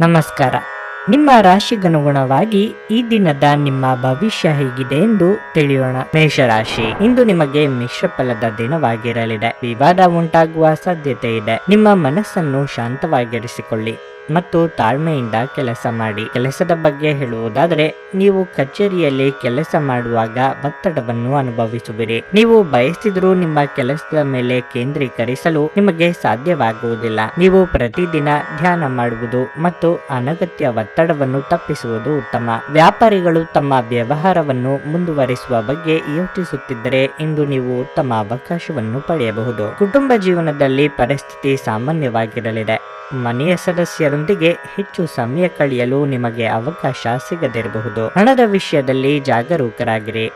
ನಮಸ್ಕಾರ. ನಿಮ್ಮ ರಾಶಿಗನುಗುಣವಾಗಿ ಈ ದಿನದ ನಿಮ್ಮ ಭವಿಷ್ಯ ಹೇಗಿದೆ ಎಂದು ತಿಳಿಯೋಣ. ಮೇಷರಾಶಿ, ಇಂದು ನಿಮಗೆ ಮಿಶ್ರ ಫಲದ ದಿನವಾಗಿರಲಿದೆ. ವಿವಾದ ಉಂಟಾಗುವ ಸಾಧ್ಯತೆ ಇದೆ. ನಿಮ್ಮ ಮನಸ್ಸನ್ನು ಶಾಂತವಾಗಿರಿಸಿಕೊಳ್ಳಿ. ಮತ್ತು ತಾಳ್ಮೆಯಿಂದ ಕೆಲಸ ಮಾಡಿ. ಕೆಲಸದ ಬಗ್ಗೆ ಹೇಳುವುದಾದರೆ, ನೀವು ಕಚೇರಿಯಲ್ಲಿ ಕೆಲಸ ಮಾಡುವಾಗ ಒತ್ತಡವನ್ನು ಅನುಭವಿಸುವಿರಿ. ನೀವು ಬಯಸಿದ್ರೂ ನಿಮ್ಮ ಕೆಲಸದ ಮೇಲೆ ಕೇಂದ್ರೀಕರಿಸಲು ನಿಮಗೆ ಸಾಧ್ಯವಾಗುವುದಿಲ್ಲ. ನೀವು ಪ್ರತಿದಿನ ಧ್ಯಾನ ಮಾಡುವುದು ಮತ್ತು ಅನಗತ್ಯ ಒತ್ತಡವನ್ನು ತಪ್ಪಿಸುವುದು ಉತ್ತಮ. ವ್ಯಾಪಾರಿಗಳು ತಮ್ಮ ವ್ಯವಹಾರವನ್ನು ಮುಂದುವರಿಸುವ ಬಗ್ಗೆ ಯೋಚಿಸುತ್ತಿದ್ದರೆ ಇಂದು ನೀವು ಉತ್ತಮ ಅವಕಾಶವನ್ನು ಪಡೆಯಬಹುದು. ಕುಟುಂಬ ಜೀವನದಲ್ಲಿ ಪರಿಸ್ಥಿತಿ ಸಾಮಾನ್ಯವಾಗಿರಲಿದೆ. ಮನೆಯ ಸದಸ್ಯರೊಂದಿಗೆ ಹೆಚ್ಚು ಸಮಯ ಕಳೆಯಲು ನಿಮಗೆ ಅವಕಾಶ ಸಿಗದಿರಬಹುದು. ಹಣದ ವಿಷಯದಲ್ಲಿ ಜಾಗರೂಕರಾಗಿರಿ.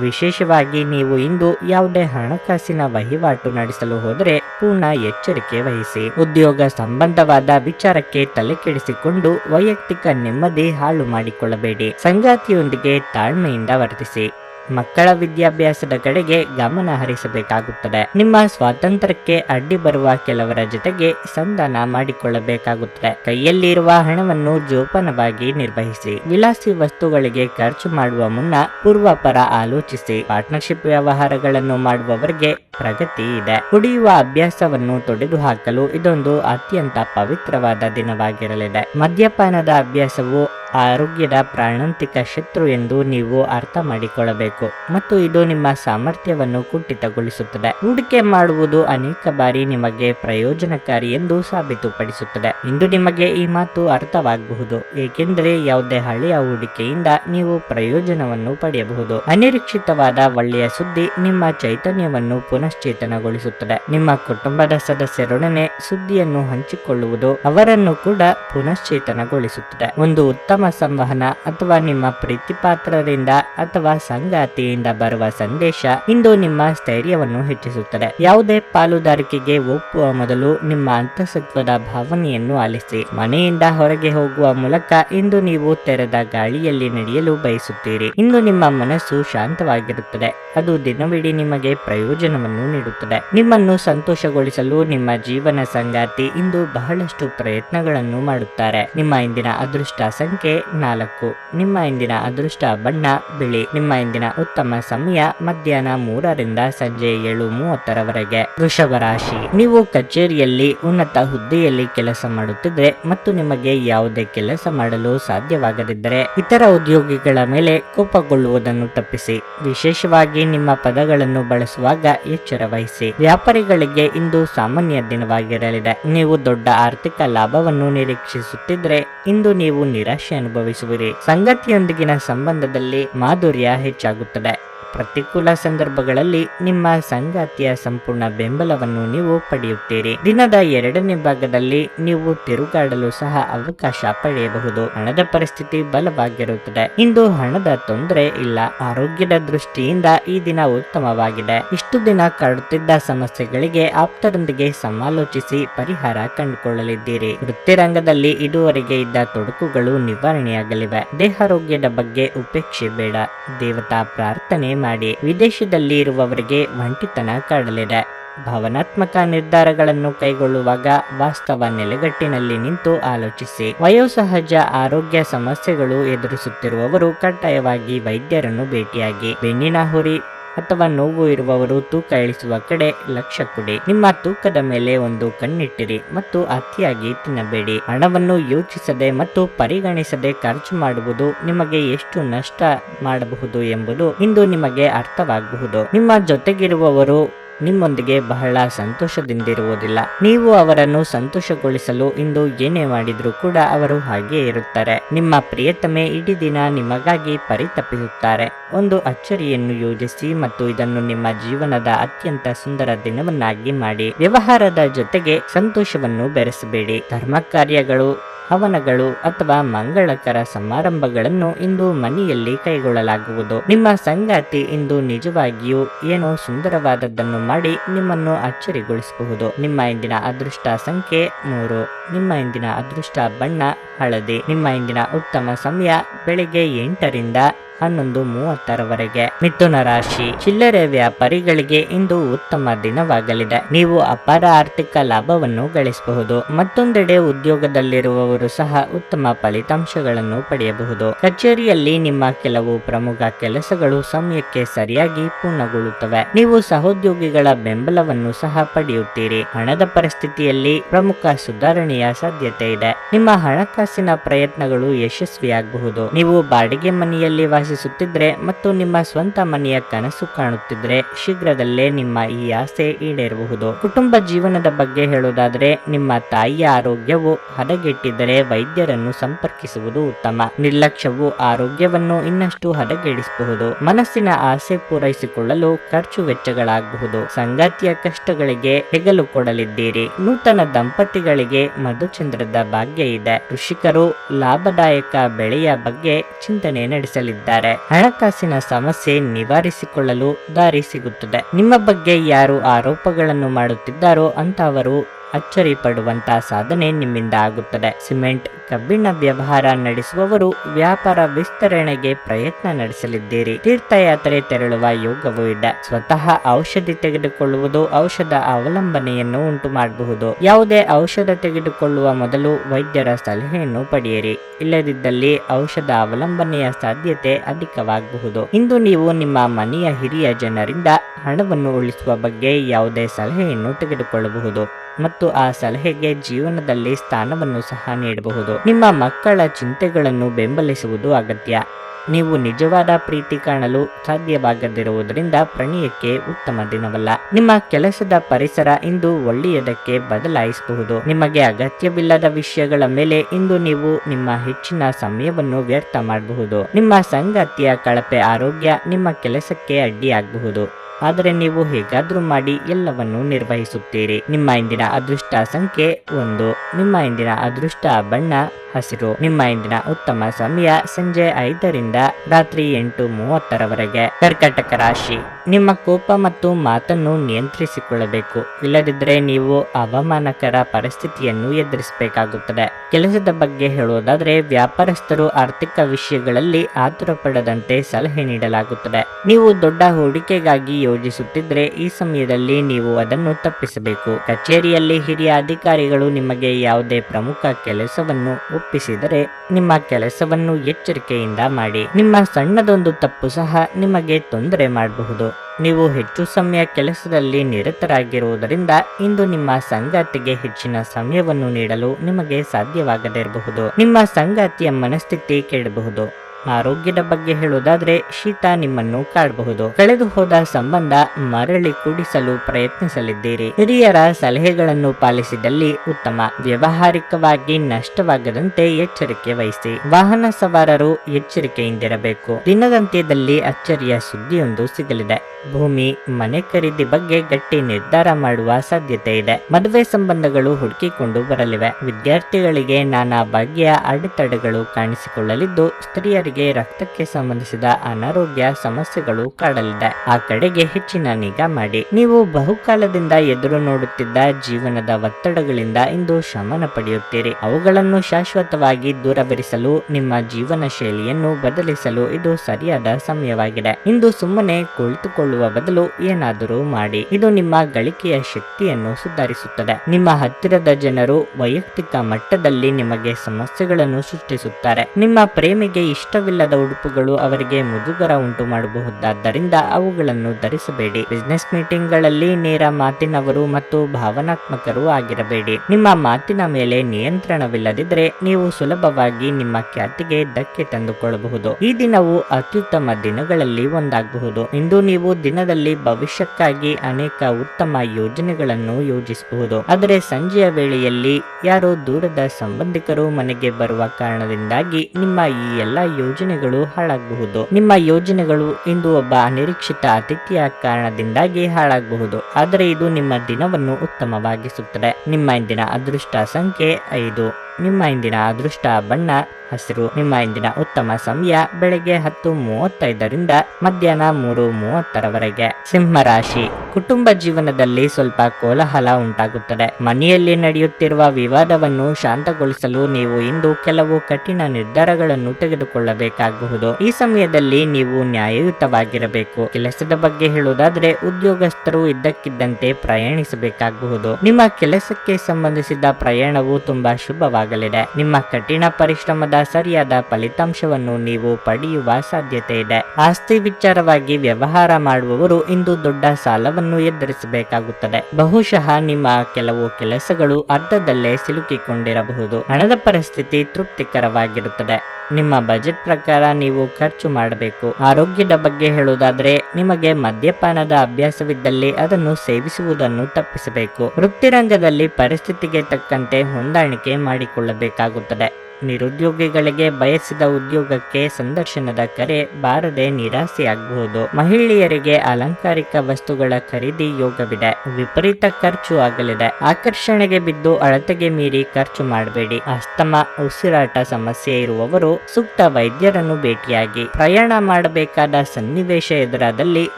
ವಿಶೇಷವಾಗಿ ನೀವು ಇಂದು ಯಾವುದೇ ಹಣಕಾಸಿನ ವಹಿವಾಟು ನಡೆಸಲು ಹೋದರೆ ಪೂರ್ಣ ಎಚ್ಚರಿಕೆ ವಹಿಸಿ. ಉದ್ಯೋಗ ಸಂಬಂಧವಾದ ವಿಚಾರಕ್ಕೆ ತಲೆ ಕೆಡಿಸಿಕೊಂಡು ವೈಯಕ್ತಿಕ ನೆಮ್ಮದಿ ಹಾಳು ಮಾಡಿಕೊಳ್ಳಬೇಡಿ. ಸಂಗಾತಿಯೊಂದಿಗೆ ತಾಳ್ಮೆಯಿಂದ ವರ್ತಿಸಿ. ಮಕ್ಕಳ ವಿದ್ಯಾಭ್ಯಾಸದ ಕಡೆಗೆ ಗಮನ ಹರಿಸಬೇಕಾಗುತ್ತದೆ. ನಿಮ್ಮ ಸ್ವಾತಂತ್ರ್ಯಕ್ಕೆ ಅಡ್ಡಿ ಬರುವ ಕೆಲವರ ಜೊತೆಗೆ ಸಂಧಾನ ಮಾಡಿಕೊಳ್ಳಬೇಕಾಗುತ್ತದೆ. ಕೈಯಲ್ಲಿರುವ ಹಣವನ್ನು ಜೋಪಾನವಾಗಿ ನಿರ್ವಹಿಸಿ ವಿಲಾಸಿ ವಸ್ತುಗಳಿಗೆ ಖರ್ಚು ಮಾಡುವ ಮುನ್ನ ಪೂರ್ವಾಪರ ಆಲೋಚಿಸಿ, ಪಾರ್ಟ್ನರ್ಶಿಪ್ ವ್ಯವಹಾರಗಳನ್ನು ಮಾಡುವವರಿಗೆ ಪ್ರಗತಿ ಇದೆ. ಕುಡಿಯುವ ಅಭ್ಯಾಸವನ್ನು ತೊಡೆದುಹಾಕಲು ಇದೊಂದು ಅತ್ಯಂತ ಪವಿತ್ರವಾದ ದಿನವಾಗಿರಲಿದೆ. ಮದ್ಯಪಾನದ ಅಭ್ಯಾಸವು ಆರೋಗ್ಯದ ಪ್ರಾಣಾಂತಿಕ ಶತ್ರು ಎಂದು ನೀವು ಅರ್ಥ ಮಾಡಿಕೊಳ್ಳಬೇಕು. ಮತ್ತು ಇದು ನಿಮ್ಮ ಸಾಮರ್ಥ್ಯವನ್ನು ಕುಂಠಿತಗೊಳಿಸುತ್ತದೆ. ಹೂಡಿಕೆ ಮಾಡುವುದು ಅನೇಕ ಬಾರಿ ನಿಮಗೆ ಪ್ರಯೋಜನಕಾರಿ ಎಂದು ಸಾಬೀತುಪಡಿಸುತ್ತದೆ. ಇಂದು ನಿಮಗೆ ಈ ಮಾತು ಅರ್ಥವಾಗಬಹುದು. ಏಕೆಂದರೆ ಯಾವುದೇ ಹಳೆಯ ಹೂಡಿಕೆಯಿಂದ ನೀವು ಪ್ರಯೋಜನವನ್ನು ಪಡೆಯಬಹುದು. ಅನಿರೀಕ್ಷಿತವಾದ ಒಳ್ಳೆಯ ಸುದ್ದಿ ನಿಮ್ಮ ಚೈತನ್ಯವನ್ನು ಪುನಶ್ಚೇತನಗೊಳಿಸುತ್ತದೆ. ನಿಮ್ಮ ಕುಟುಂಬದ ಸದಸ್ಯರೊಡನೆ ಸುದ್ದಿಯನ್ನು ಹಂಚಿಕೊಳ್ಳುವುದು ಅವರನ್ನು ಕೂಡ ಪುನಶ್ಚೇತನಗೊಳಿಸುತ್ತದೆ. ಒಂದು ಉತ್ತಮ ಸಂವಹನ ಅಥವಾ ನಿಮ್ಮ ಪ್ರೀತಿಪಾತ್ರರಿಂದ ಅಥವಾ ಸಂಗಾತಿಯಿಂದ ಬರುವ ಸಂದೇಶ ಇಂದು ನಿಮ್ಮ ಸ್ಥೈರ್ಯವನ್ನು ಹೆಚ್ಚಿಸುತ್ತದೆ. ಯಾವುದೇ ಪಾಲುದಾರಿಕೆಗೆ ಒಪ್ಪುವ ಮೊದಲು ನಿಮ್ಮ ಅಂತಸತ್ವದ ಭಾವನೆಯನ್ನು ಆಲಿಸಿ. ಮನೆಯಿಂದ ಹೊರಗೆ ಹೋಗುವ ಮೂಲಕ ಇಂದು ನೀವು ತೆರೆದ ಗಾಳಿಯಲ್ಲಿ ನಡೆಯಲು ಬಯಸುತ್ತೀರಿ. ಇಂದು ನಿಮ್ಮ ಮನಸ್ಸು ಶಾಂತವಾಗಿರುತ್ತದೆ. ಅದು ದಿನವಿಡೀ ನಿಮಗೆ ಪ್ರಯೋಜನವನ್ನು ನೀಡುತ್ತದೆ. ನಿಮ್ಮನ್ನು ಸಂತೋಷಗೊಳಿಸಲು ನಿಮ್ಮ ಜೀವನ ಸಂಗಾತಿ ಇಂದು ಬಹಳಷ್ಟು ಪ್ರಯತ್ನಗಳನ್ನು ಮಾಡುತ್ತಾರೆ. ನಿಮ್ಮ ಇಂದಿನ ಅದೃಷ್ಟ ಸಂಖ್ಯೆ ನಾಲ್ಕು. ನಿಮ್ಮ ಇಂದಿನ ಅದೃಷ್ಟ ಬಣ್ಣ, ಬಿಳಿ. ನಿಮ್ಮ ಇಂದಿನ ಉತ್ತಮ ಸಮಯ ಮಧ್ಯಾಹ್ನ ಮೂರರಿಂದ ಸಂಜೆ ಏಳು ಮೂವತ್ತರವರೆಗೆ. ವೃಷಭ ರಾಶಿ. ನೀವು ಕಚೇರಿಯಲ್ಲಿ ಉನ್ನತ ಹುದ್ದೆಯಲ್ಲಿ ಕೆಲಸ ಮಾಡುತ್ತಿದ್ರೆ ಮತ್ತು ನಿಮಗೆ ಯಾವುದೇ ಕೆಲಸ ಮಾಡಲು ಸಾಧ್ಯವಾಗದಿದ್ದರೆ ಇತರ ಉದ್ಯೋಗಿಗಳ ಮೇಲೆ ಕೋಪಗೊಳ್ಳುವುದನ್ನು ತಪ್ಪಿಸಿ. ವಿಶೇಷವಾಗಿ ನಿಮ್ಮ ಪದಗಳನ್ನು ಬಳಸುವಾಗ ಎಚ್ಚರ ವಹಿಸಿ. ವ್ಯಾಪಾರಿಗಳಿಗೆ ಇಂದು ಸಾಮಾನ್ಯ ದಿನವಾಗಿರಲಿದೆ. ನೀವು ದೊಡ್ಡ ಆರ್ಥಿಕ ಲಾಭವನ್ನು ನಿರೀಕ್ಷಿಸುತ್ತಿದ್ರೆ ಇಂದು ನೀವು ನಿರಾಶೆ ಅನುಭವಿಸುವಿರಿ. ಸಂಗತಿಯೊಂದಿಗಿನ ಸಂಬಂಧದಲ್ಲಿ ಮಾಧುರ್ಯ ಹೆಚ್ಚಾಗುತ್ತದೆ. ಪ್ರತಿಕೂಲ ಸಂದರ್ಭಗಳಲ್ಲಿ ನಿಮ್ಮ ಸಂಗಾತಿಯ ಸಂಪೂರ್ಣ ಬೆಂಬಲವನ್ನು ನೀವು ಪಡೆಯುತ್ತೀರಿ. ದಿನದ ಎರಡನೇ ಭಾಗದಲ್ಲಿ ನೀವು ತಿರುಗಾಡಲು ಸಹ ಅವಕಾಶ ಪಡೆಯಬಹುದು. ಹಣದ ಪರಿಸ್ಥಿತಿ ಬಲವಾಗಿರುತ್ತದೆ. ಇಂದು ಹಣದ ತೊಂದರೆ ಇಲ್ಲ. ಆರೋಗ್ಯದ ದೃಷ್ಟಿಯಿಂದ ಈ ದಿನ ಉತ್ತಮವಾಗಿದೆ. ಇಷ್ಟು ದಿನ ಕಾಡುತ್ತಿದ್ದ ಸಮಸ್ಯೆಗಳಿಗೆ ಆಪ್ತರೊಂದಿಗೆ ಸಮಾಲೋಚಿಸಿ ಪರಿಹಾರ ಕಂಡುಕೊಳ್ಳಲಿದ್ದೀರಿ. ವೃತ್ತಿರಂಗದಲ್ಲಿ ಇದುವರೆಗೆ ಇದ್ದ ತೊಡಕುಗಳು ನಿವಾರಣೆಯಾಗಲಿವೆ. ದೇಹಾರೋಗ್ಯದ ಬಗ್ಗೆ ಉಪೇಕ್ಷೆ ಬೇಡ. ದೇವತಾ ಪ್ರಾರ್ಥನೆ ಮಾಡಿ ವಿದೇಶದಲ್ಲಿ ಇರುವವರಿಗೆ ಒಂಟಿತನ ಕಾಡಲಿದೆ. ಭಾವನಾತ್ಮಕ ನಿರ್ಧಾರಗಳನ್ನು ಕೈಗೊಳ್ಳುವಾಗ ವಾಸ್ತವ ನೆಲೆಗಟ್ಟಿನಲ್ಲಿ ನಿಂತು ಆಲೋಚಿಸಿ. ವಯೋಸಹಜ ಆರೋಗ್ಯ ಸಮಸ್ಯೆಗಳು ಎದುರಿಸುತ್ತಿರುವವರು ಕಡ್ಡಾಯವಾಗಿ ವೈದ್ಯರನ್ನು ಭೇಟಿಯಾಗಿ. ಬೆನ್ನಿನ ಹುರಿ ಅಥವಾ ನೋವು ಇರುವವರು ತೂಕ ಇಳಿಸುವ ಕಡೆ ಲಕ್ಷ್ಯ ಕೊಡಿ. ನಿಮ್ಮ ತೂಕದ ಮೇಲೆ ಒಂದು ಕಣ್ಣಿಟ್ಟಿರಿ ಮತ್ತು ಅತಿಯಾಗಿ ತಿನ್ನಬೇಡಿ. ಹಣವನ್ನು ಯೋಚಿಸದೆ ಮತ್ತು ಪರಿಗಣಿಸದೆ ಖರ್ಚು ಮಾಡುವುದು ನಿಮಗೆ ಎಷ್ಟು ನಷ್ಟ ಮಾಡಬಹುದು ಎಂಬುದು ಇಂದು ನಿಮಗೆ ಅರ್ಥವಾಗಬಹುದು ನಿಮ್ಮ ಜೊತೆಗಿರುವವರು ನಿಮ್ಮೊಂದಿಗೆ ಬಹಳ ಸಂತೋಷದಿಂದಿರುವುದಿಲ್ಲ. ನೀವು ಅವರನ್ನು ಸಂತೋಷಗೊಳಿಸಲು ಇಂದು ಏನೇ ಮಾಡಿದ್ರೂ ಕೂಡ ಅವರು ಹಾಗೆ ಇರುತ್ತಾರೆ. ನಿಮ್ಮ ಪ್ರಿಯತಮೆ ಇಡೀ ದಿನ ನಿಮಗಾಗಿ ಪರಿತಪಿಸುತ್ತಾರೆ. ಒಂದು ಅಚ್ಚರಿಯನ್ನು ಯೋಜಿಸಿ ಮತ್ತು ಇದನ್ನು ನಿಮ್ಮ ಜೀವನದ ಅತ್ಯಂತ ಸುಂದರ ದಿನವನ್ನಾಗಿ ಮಾಡಿ. ವ್ಯವಹಾರದ ಜೊತೆಗೆ ಸಂತೋಷವನ್ನು ಬೆರೆಸಬೇಡಿ. ಧರ್ಮ ಕಾರ್ಯಗಳು ಹವನಗಳು ಅಥವಾ ಮಂಗಳಕರ ಸಮಾರಂಭಗಳನ್ನು ಇಂದು ಮನೆಯಲ್ಲಿ ಕೈಗೊಳ್ಳಲಾಗುವುದು. ನಿಮ್ಮ ಸಂಗಾತಿ ಇಂದು ನಿಜವಾಗಿಯೂ ಏನೋ ಸುಂದರವಾದದ್ದನ್ನು ಮಾಡಿ ನಿಮ್ಮನ್ನು ಅಚ್ಚರಿಗೊಳಿಸಬಹುದು. ನಿಮ್ಮ ಇಂದಿನ ಅದೃಷ್ಟ ಸಂಖ್ಯೆ ಮೂರು. ನಿಮ್ಮ ಇಂದಿನ ಅದೃಷ್ಟ ಬಣ್ಣ ಹಳದಿ. ನಿಮ್ಮ ಇಂದಿನ ಉತ್ತಮ ಸಮಯ ಬೆಳಿಗ್ಗೆ ಎಂಟರಿಂದ ಹನ್ನೊಂದು ಮೂವತ್ತರವರೆಗೆ. ಮಿಥುನ ರಾಶಿ, ಚಿಲ್ಲರೆ ವ್ಯಾಪಾರಿಗಳಿಗೆ ಇಂದು ಉತ್ತಮ ದಿನವಾಗಲಿದೆ. ನೀವು ಅಪಾರ ಆರ್ಥಿಕ ಲಾಭವನ್ನು ಗಳಿಸಬಹುದು. ಮತ್ತೊಂದೆಡೆ ಉದ್ಯೋಗದಲ್ಲಿರುವವರು ಸಹ ಉತ್ತಮ ಫಲಿತಾಂಶಗಳನ್ನು ಪಡೆಯಬಹುದು. ಕಚೇರಿಯಲ್ಲಿ ನಿಮ್ಮ ಕೆಲವು ಪ್ರಮುಖ ಕೆಲಸಗಳು ಸಮಯಕ್ಕೆ ಸರಿಯಾಗಿ ಪೂರ್ಣಗೊಳ್ಳುತ್ತವೆ. ನೀವು ಸಹೋದ್ಯೋಗಿಗಳ ಬೆಂಬಲವನ್ನು ಸಹ ಪಡೆಯುತ್ತೀರಿ. ಹಣದ ಪರಿಸ್ಥಿತಿಯಲ್ಲಿ ಪ್ರಮುಖ ಸುಧಾರಣೆಯ ಸಾಧ್ಯತೆ ಇದೆ. ನಿಮ್ಮ ಹಣಕಾಸಿನ ಪ್ರಯತ್ನಗಳು ಯಶಸ್ವಿಯಾಗಬಹುದು. ನೀವು ಬಾಡಿಗೆ ಮನೆಯಲ್ಲಿ ವಾಸಿಸುತ್ತಿದ್ರೆ ಮತ್ತು ನಿಮ್ಮ ಸ್ವಂತ ಮನೆಯ ಕನಸು ಕಾಣುತ್ತಿದ್ರೆ ಶೀಘ್ರದಲ್ಲೇ ನಿಮ್ಮ ಈ ಆಸೆ ಈಡೇರಬಹುದು. ಕುಟುಂಬ ಜೀವನದ ಬಗ್ಗೆ ಹೇಳುವುದಾದರೆ, ನಿಮ್ಮ ತಾಯಿಯ ಆರೋಗ್ಯವು ಹದಗೆಟ್ಟಿದ್ದರೆ ವೈದ್ಯರನ್ನು ಸಂಪರ್ಕಿಸುವುದು ಉತ್ತಮ. ನಿರ್ಲಕ್ಷ್ಯವು ಆರೋಗ್ಯವನ್ನು ಇನ್ನಷ್ಟು ಹದಗೆಡಿಸಬಹುದು. ಮನಸ್ಸಿನ ಆಸೆ ಪೂರೈಸಿಕೊಳ್ಳಲು ಖರ್ಚು ವೆಚ್ಚಗಳಾಗಬಹುದು. ಸಂಗಾತಿಯ ಕಷ್ಟಗಳಿಗೆ ಹೆಗಲು ಕೊಡಲಿದ್ದೀರಿ. ನೂತನ ದಂಪತಿಗಳಿಗೆ ಮಧುಚಂದ್ರದ ಭಾಗ್ಯ ಇದೆ. ಕೃಷಿಕರು ಲಾಭದಾಯಕ ಬೆಳೆಯ ಬಗ್ಗೆ ಚಿಂತನೆ ನಡೆಸಲಿದ್ದಾರೆ. ಹಣಕಾಸಿನ ಸಮಸ್ಯೆ ನಿವಾರಿಸಿಕೊಳ್ಳಲು ದಾರಿ ಸಿಗುತ್ತದೆ. ನಿಮ್ಮ ಬಗ್ಗೆ ಯಾರು ಆರೋಪಗಳನ್ನು ಮಾಡುತ್ತಿದ್ದಾರೋ ಅಂತವರು ಅಚ್ಚರಿ ಪಡುವಂತಹ ಸಾಧನೆ ನಿಮ್ಮಿಂದ ಆಗುತ್ತದೆ. ಸಿಮೆಂಟ್ ಕಬ್ಬಿಣ ವ್ಯವಹಾರ ನಡೆಸುವವರು ವ್ಯಾಪಾರ ವಿಸ್ತರಣೆಗೆ ಪ್ರಯತ್ನ ನಡೆಸಲಿದ್ದೀರಿ. ತೀರ್ಥಯಾತ್ರೆ ತೆರಳುವ ಯೋಗವೂ ಇದೆ. ಸ್ವತಃ ಔಷಧಿ ತೆಗೆದುಕೊಳ್ಳುವುದು ಔಷಧ ಅವಲಂಬನೆಯನ್ನು ಉಂಟು ಮಾಡಬಹುದು ಯಾವುದೇ ಔಷಧ ತೆಗೆದುಕೊಳ್ಳುವ ಮೊದಲು ವೈದ್ಯರ ಸಲಹೆಯನ್ನು ಪಡೆಯಿರಿ. ಇಲ್ಲದಿದ್ದಲ್ಲಿ ಔಷಧ ಅವಲಂಬನೆಯ ಸಾಧ್ಯತೆ ಅಧಿಕವಾಗಬಹುದು. ಇಂದು ನೀವು ನಿಮ್ಮ ಮನೆಯ ಹಿರಿಯ ಜನರಿಂದ ಹಣವನ್ನು ಉಳಿಸುವ ಬಗ್ಗೆ ಯಾವುದೇ ಸಲಹೆಯನ್ನು ತೆಗೆದುಕೊಳ್ಳಬಹುದು. ಮತ್ತು ಆ ಸಲಹೆಗೆ ಜೀವನದಲ್ಲಿ ಸ್ಥಾನವನ್ನು ಸಹ ನೀಡಬಹುದು. ನಿಮ್ಮ ಮಕ್ಕಳ ಚಿಂತೆಗಳನ್ನು ಬೆಂಬಲಿಸುವುದು ಅಗತ್ಯ. ನೀವು ನಿಜವಾದ ಪ್ರೀತಿ ಕಾಣಲು ಸಾಧ್ಯವಾಗದಿರುವುದರಿಂದ ಪ್ರಣಯಕ್ಕೆ ಉತ್ತಮ ದಿನವಲ್ಲ. ನಿಮ್ಮ ಕೆಲಸದ ಪರಿಸರ ಇಂದು ಒಳ್ಳೆಯದಕ್ಕೆ ಬದಲಾಯಿಸಬಹುದು. ನಿಮಗೆ ಅಗತ್ಯವಿಲ್ಲದ ವಿಷಯಗಳ ಮೇಲೆ ಇಂದು ನೀವು ನಿಮ್ಮ ಹೆಚ್ಚಿನ ಸಮಯವನ್ನು ವ್ಯರ್ಥ ಮಾಡಬಹುದು. ನಿಮ್ಮ ಸಂಗಾತಿಯ ಕಳಪೆ ಆರೋಗ್ಯ ನಿಮ್ಮ ಕೆಲಸಕ್ಕೆ ಅಡ್ಡಿಯಾಗಬಹುದು. ಆದರೆ ನೀವು ಹೇಗಾದ್ರೂ ಮಾಡಿ ಎಲ್ಲವನ್ನು ನಿರ್ವಹಿಸುತ್ತೀರಿ. ನಿಮ್ಮ ಇಂದಿನ ಅದೃಷ್ಟ ಸಂಖ್ಯೆ ಒಂದು. ನಿಮ್ಮ ಇಂದಿನ ಅದೃಷ್ಟ ಬಣ್ಣ ಹಸಿರು. ನಿಮ್ಮ ಇಂದಿನ ಉತ್ತಮ ಸಮಯ ಸಂಜೆ ಐದರಿಂದ ರಾತ್ರಿ ಎಂಟು ಮೂವತ್ತರವರೆಗೆ. ಕರ್ಕಟಕ ರಾಶಿ. ನಿಮ್ಮ ಕೋಪ ಮತ್ತು ಮಾತನ್ನು ನಿಯಂತ್ರಿಸಿಕೊಳ್ಳಬೇಕು. ಇಲ್ಲದಿದ್ದರೆ ನೀವು ಅವಮಾನಕರ ಪರಿಸ್ಥಿತಿಯನ್ನು ಎದುರಿಸಬೇಕಾಗುತ್ತದೆ. ಕೆಲಸದ ಬಗ್ಗೆ ಹೇಳುವುದಾದರೆ, ವ್ಯಾಪಾರಸ್ಥರು ಆರ್ಥಿಕ ವಿಷಯಗಳಲ್ಲಿ ಆತುರ ಪಡದಂತೆ ಸಲಹೆ ನೀಡಲಾಗುತ್ತದೆ. ನೀವು ದೊಡ್ಡ ಹೂಡಿಕೆಗಾಗಿ ಯೋಜಿಸುತ್ತಿದ್ದರೆ ಈ ಸಮಯದಲ್ಲಿ ನೀವು ಅದನ್ನು ತಪ್ಪಿಸಬೇಕು. ಕಚೇರಿಯಲ್ಲಿ ಹಿರಿಯ ಅಧಿಕಾರಿಗಳು ನಿಮಗೆ ಯಾವುದೇ ಪ್ರಮುಖ ಕೆಲಸವನ್ನು ಒಪ್ಪಿಸಿದರೆ, ನಿಮ್ಮ ಕೆಲಸವನ್ನು ಎಚ್ಚರಿಕೆಯಿಂದ ಮಾಡಿ. ನಿಮ್ಮ ಸಣ್ಣದೊಂದು ತಪ್ಪು ಸಹ ನಿಮಗೆ ತೊಂದರೆ ಮಾಡಬಹುದು. ನೀವು ಹೆಚ್ಚು ಸಮಯ ಕೆಲಸದಲ್ಲಿ ನಿರತರಾಗಿರುವುದರಿಂದ ಇಂದು ನಿಮ್ಮ ಸಂಗಾತಿಗೆ ಹೆಚ್ಚಿನ ಸಮಯವನ್ನು ನೀಡಲು ನಿಮಗೆ ಸಾಧ್ಯವಾಗದಿರಬಹುದು. ನಿಮ್ಮ ಸಂಗಾತಿಯ ಮನಸ್ಥಿತಿ ಕೆಡಬಹುದು. ಆರೋಗ್ಯದ ಬಗ್ಗೆ ಹೇಳುವುದಾದ್ರೆ ಶೀತ ನಿಮ್ಮನ್ನು ಕಾಡಬಹುದು. ಕಳೆದು ಹೋದ ಸಂಬಂಧ ಮರಳಿ ಕೂಡಿಸಲು ಪ್ರಯತ್ನಿಸಲಿದ್ದೀರಿ. ಹಿರಿಯರ ಸಲಹೆಗಳನ್ನು ಪಾಲಿಸಿದಲ್ಲಿ ಉತ್ತಮ. ವ್ಯವಹಾರಿಕವಾಗಿ ನಷ್ಟವಾಗದಂತೆ ಎಚ್ಚರಿಕೆ ವಹಿಸಿ. ವಾಹನ ಸವಾರರು ಎಚ್ಚರಿಕೆಯಿಂದಿರಬೇಕು. ದಿನದಂತ್ಯದಲ್ಲಿ ಅಚ್ಚರಿಯ ಸುದ್ದಿಯೊಂದು ಸಿಗಲಿದೆ. ಭೂಮಿ, ಮನೆ ಖರೀದಿ ಬಗ್ಗೆ ಗಟ್ಟಿ ನಿರ್ಧಾರ ಮಾಡುವ ಸಾಧ್ಯತೆ ಇದೆ. ಮದುವೆ ಸಂಬಂಧಗಳು ಹುಡುಕಿಕೊಂಡು ಬರಲಿವೆ. ವಿದ್ಯಾರ್ಥಿಗಳಿಗೆ ನಾನಾ ಬಗೆಯ ಅಡೆತಡೆಗಳು ಕಾಣಿಸಿಕೊಳ್ಳಲಿದ್ದು, ಸ್ತ್ರೀಯರಿಗೆ ರಕ್ತಕ್ಕೆ ಸಂಬಂಧಿಸಿದ ಅನಾರೋಗ್ಯ ಸಮಸ್ಯೆಗಳು ಕಾಡಲಿದೆ ಆ ಕಡೆಗೆ ಹೆಚ್ಚಿನ ನಿಗಾ ಮಾಡಿ. ನೀವು ಬಹುಕಾಲದಿಂದ ಎದುರು ನೋಡುತ್ತಿದ್ದ ಜೀವನದ ಒತ್ತಡಗಳಿಂದ ಇಂದು ಶಮನ ಪಡೆಯುತ್ತೀರಿ. ಅವುಗಳನ್ನು ಶಾಶ್ವತವಾಗಿ ದೂರವಿರಿಸಲು, ನಿಮ್ಮ ಜೀವನ ಶೈಲಿಯನ್ನು ಬದಲಿಸಲು ಇದು ಸರಿಯಾದ ಸಮಯವಾಗಿದೆ. ಇಂದು ಸುಮ್ಮನೆ ಕುಳಿತುಕೊಳ್ಳುವ ಬದಲು ಏನಾದರೂ ಮಾಡಿ. ಇದು ನಿಮ್ಮ ಗಳಿಕೆಯ ಶಕ್ತಿಯನ್ನು ಸುಧಾರಿಸುತ್ತದೆ. ನಿಮ್ಮ ಹತ್ತಿರದ ಜನರು ವೈಯಕ್ತಿಕ ಮಟ್ಟದಲ್ಲಿ ನಿಮಗೆ ಸಮಸ್ಯೆಗಳನ್ನು ಸೃಷ್ಟಿಸುತ್ತಾರೆ. ನಿಮ್ಮ ಪ್ರೇಮಿಗೆ ಇಷ್ಟವಿಲ್ಲದ ಉಡುಪುಗಳು ಅವರಿಗೆ ಮುಜುಗರ ಉಂಟು ಮಾಡಬಹುದಾದ್ದರಿಂದ ಅವುಗಳನ್ನು ಧರಿಸಬೇಡಿ. ಬಿಸ್ನೆಸ್ ಮೀಟಿಂಗ್ಗಳಲ್ಲಿ ನೇರ ಮಾತಿನವರು ಮತ್ತು ಭಾವನಾತ್ಮಕರು ಆಗಿರಬೇಡಿ. ನಿಮ್ಮ ಮಾತಿನ ಮೇಲೆ ನಿಯಂತ್ರಣವಿಲ್ಲದಿದ್ದರೆ ನೀವು ಸುಲಭವಾಗಿ ನಿಮ್ಮ ಖ್ಯಾತಿಗೆ ಧಕ್ಕೆ ತಂದುಕೊಳ್ಳಬಹುದು. ಈ ದಿನವು ಅತ್ಯುತ್ತಮ ದಿನಗಳಲ್ಲಿ ಒಂದಾಗಬಹುದು. ಇಂದು ನೀವು ದಿನದಲ್ಲಿ ಭವಿಷ್ಯಕ್ಕಾಗಿ ಅನೇಕ ಉತ್ತಮ ಯೋಜನೆಗಳನ್ನು ಯೋಜಿಸಬಹುದು. ಆದರೆ ಸಂಜೆಯ ವೇಳೆಯಲ್ಲಿ ಯಾರೋ ದೂರದ ಸಂಬಂಧಿಕರು ಮನೆಗೆ ಬರುವ ಕಾರಣದಿಂದಾಗಿ ನಿಮ್ಮ ಈ ಎಲ್ಲ ಯೋಜನೆಗಳು ಹಾಳಾಗಬಹುದು. ನಿಮ್ಮ ಯೋಜನೆಗಳು ಇಂದು ಒಬ್ಬ ಅನಿರೀಕ್ಷಿತ ಅತಿಥಿಯ ಕಾರಣದಿಂದಾಗಿ ಹಾಳಾಗಬಹುದು. ಆದರೆ ಇದು ನಿಮ್ಮ ದಿನವನ್ನು ಉತ್ತಮವಾಗಿಸುತ್ತದೆ. ನಿಮ್ಮ ಇಂದಿನ ಅದೃಷ್ಟ ಸಂಖ್ಯೆ ಐದು. ನಿಮ್ಮ ಇಂದಿನ ಅದೃಷ್ಟ ಬಣ್ಣ, ಹಸಿರು, ನಿಮ್ಮ ಇಂದಿನ ಉತ್ತಮ ಸಮಯ ಬೆಳಗ್ಗೆ ಹತ್ತು ಮೂವತ್ತೈದರಿಂದ ಮಧ್ಯಾಹ್ನ ಮೂರು ಮೂವತ್ತರವರೆಗೆ. ಸಿಂಹ ರಾಶಿ. ಕುಟುಂಬ ಜೀವನದಲ್ಲಿ ಸ್ವಲ್ಪ ಕೋಲಾಹಲ ಉಂಟಾಗುತ್ತದೆ. ಮನೆಯಲ್ಲಿ ನಡೆಯುತ್ತಿರುವ ವಿವಾದವನ್ನು ಶಾಂತಗೊಳಿಸಲು ನೀವು ಇಂದು ಕೆಲವು ಕಠಿಣ ನಿರ್ಧಾರಗಳನ್ನು ತೆಗೆದುಕೊಳ್ಳಬೇಕಾಗಬಹುದು ಈ ಸಮಯದಲ್ಲಿ ನೀವು ನ್ಯಾಯಯುತವಾಗಿರಬೇಕು. ಕೆಲಸದ ಬಗ್ಗೆ ಹೇಳುವುದಾದ್ರೆ, ಉದ್ಯೋಗಸ್ಥರು ಇದ್ದಕ್ಕಿದ್ದಂತೆ ಪ್ರಯಾಣಿಸಬೇಕಾಗಬಹುದು ನಿಮ್ಮ ಕೆಲಸಕ್ಕೆ ಸಂಬಂಧಿಸಿದ ಪ್ರಯಾಣವು ತುಂಬಾ ಶುಭವಾಗಲಿದೆ ನಿಮ್ಮ ಕಠಿಣ ಪರಿಶ್ರಮದ ಸರಿಯಾದ ಫಲಿತಾಂಶವನ್ನು ನೀವು ಪಡೆಯುವ ಸಾಧ್ಯತೆ ಇದೆ. ಆಸ್ತಿ ವಿಚಾರವಾಗಿ ವ್ಯವಹಾರ ಮಾಡುವವರು ಇಂದು ದೊಡ್ಡ ಸಾಲವನ್ನು ಎದುರಿಸಬೇಕಾಗುತ್ತದೆ. ಬಹುಶಃ ನಿಮ್ಮ ಕೆಲವು ಕೆಲಸಗಳು ಅರ್ಧದಲ್ಲೇ ಸಿಲುಕಿಕೊಂಡಿರಬಹುದು. ಹಣದ ಪರಿಸ್ಥಿತಿ ತೃಪ್ತಿಕರವಾಗಿರುತ್ತದೆ. ನಿಮ್ಮ ಬಜೆಟ್ ಪ್ರಕಾರ ನೀವು ಖರ್ಚು ಮಾಡಬೇಕು. ಆರೋಗ್ಯದ ಬಗ್ಗೆ ಹೇಳುವುದಾದ್ರೆ, ನಿಮಗೆ ಮದ್ಯಪಾನದ ಅಭ್ಯಾಸವಿದ್ದಲ್ಲಿ ಅದನ್ನು ಸೇವಿಸುವುದನ್ನು ತಪ್ಪಿಸಬೇಕು. ವೃತ್ತಿರಂಗದಲ್ಲಿ ಪರಿಸ್ಥಿತಿಗೆ ತಕ್ಕಂತೆ ಹೊಂದಾಣಿಕೆ ಮಾಡಿಕೊಳ್ಳಬೇಕಾಗುತ್ತದೆ. ನಿರುದ್ಯೋಗಿಗಳಿಗೆ ಬಯಸಿದ ಉದ್ಯೋಗಕ್ಕೆ ಸಂದರ್ಶನದ ಕರೆ ಬಾರದೆ ನಿರಾಸೆಯಾಗಬಹುದು ಮಹಿಳೆಯರಿಗೆ ಅಲಂಕಾರಿಕ ವಸ್ತುಗಳ ಖರೀದಿ ಯೋಗವಿದೆ. ವಿಪರೀತ ಖರ್ಚು ಆಗಲಿದೆ. ಆಕರ್ಷಣೆಗೆ ಬಿದ್ದು ಅಳತೆಗೆ ಮೀರಿ ಖರ್ಚು ಮಾಡಬೇಡಿ. ಅಸ್ತಮ, ಉಸಿರಾಟ ಸಮಸ್ಯೆ ಇರುವವರು ಸೂಕ್ತ ವೈದ್ಯರನ್ನು ಭೇಟಿಯಾಗಿ. ಪ್ರಯಾಣ ಮಾಡಬೇಕಾದ ಸನ್ನಿವೇಶ ಎದುರಾದಲ್ಲಿ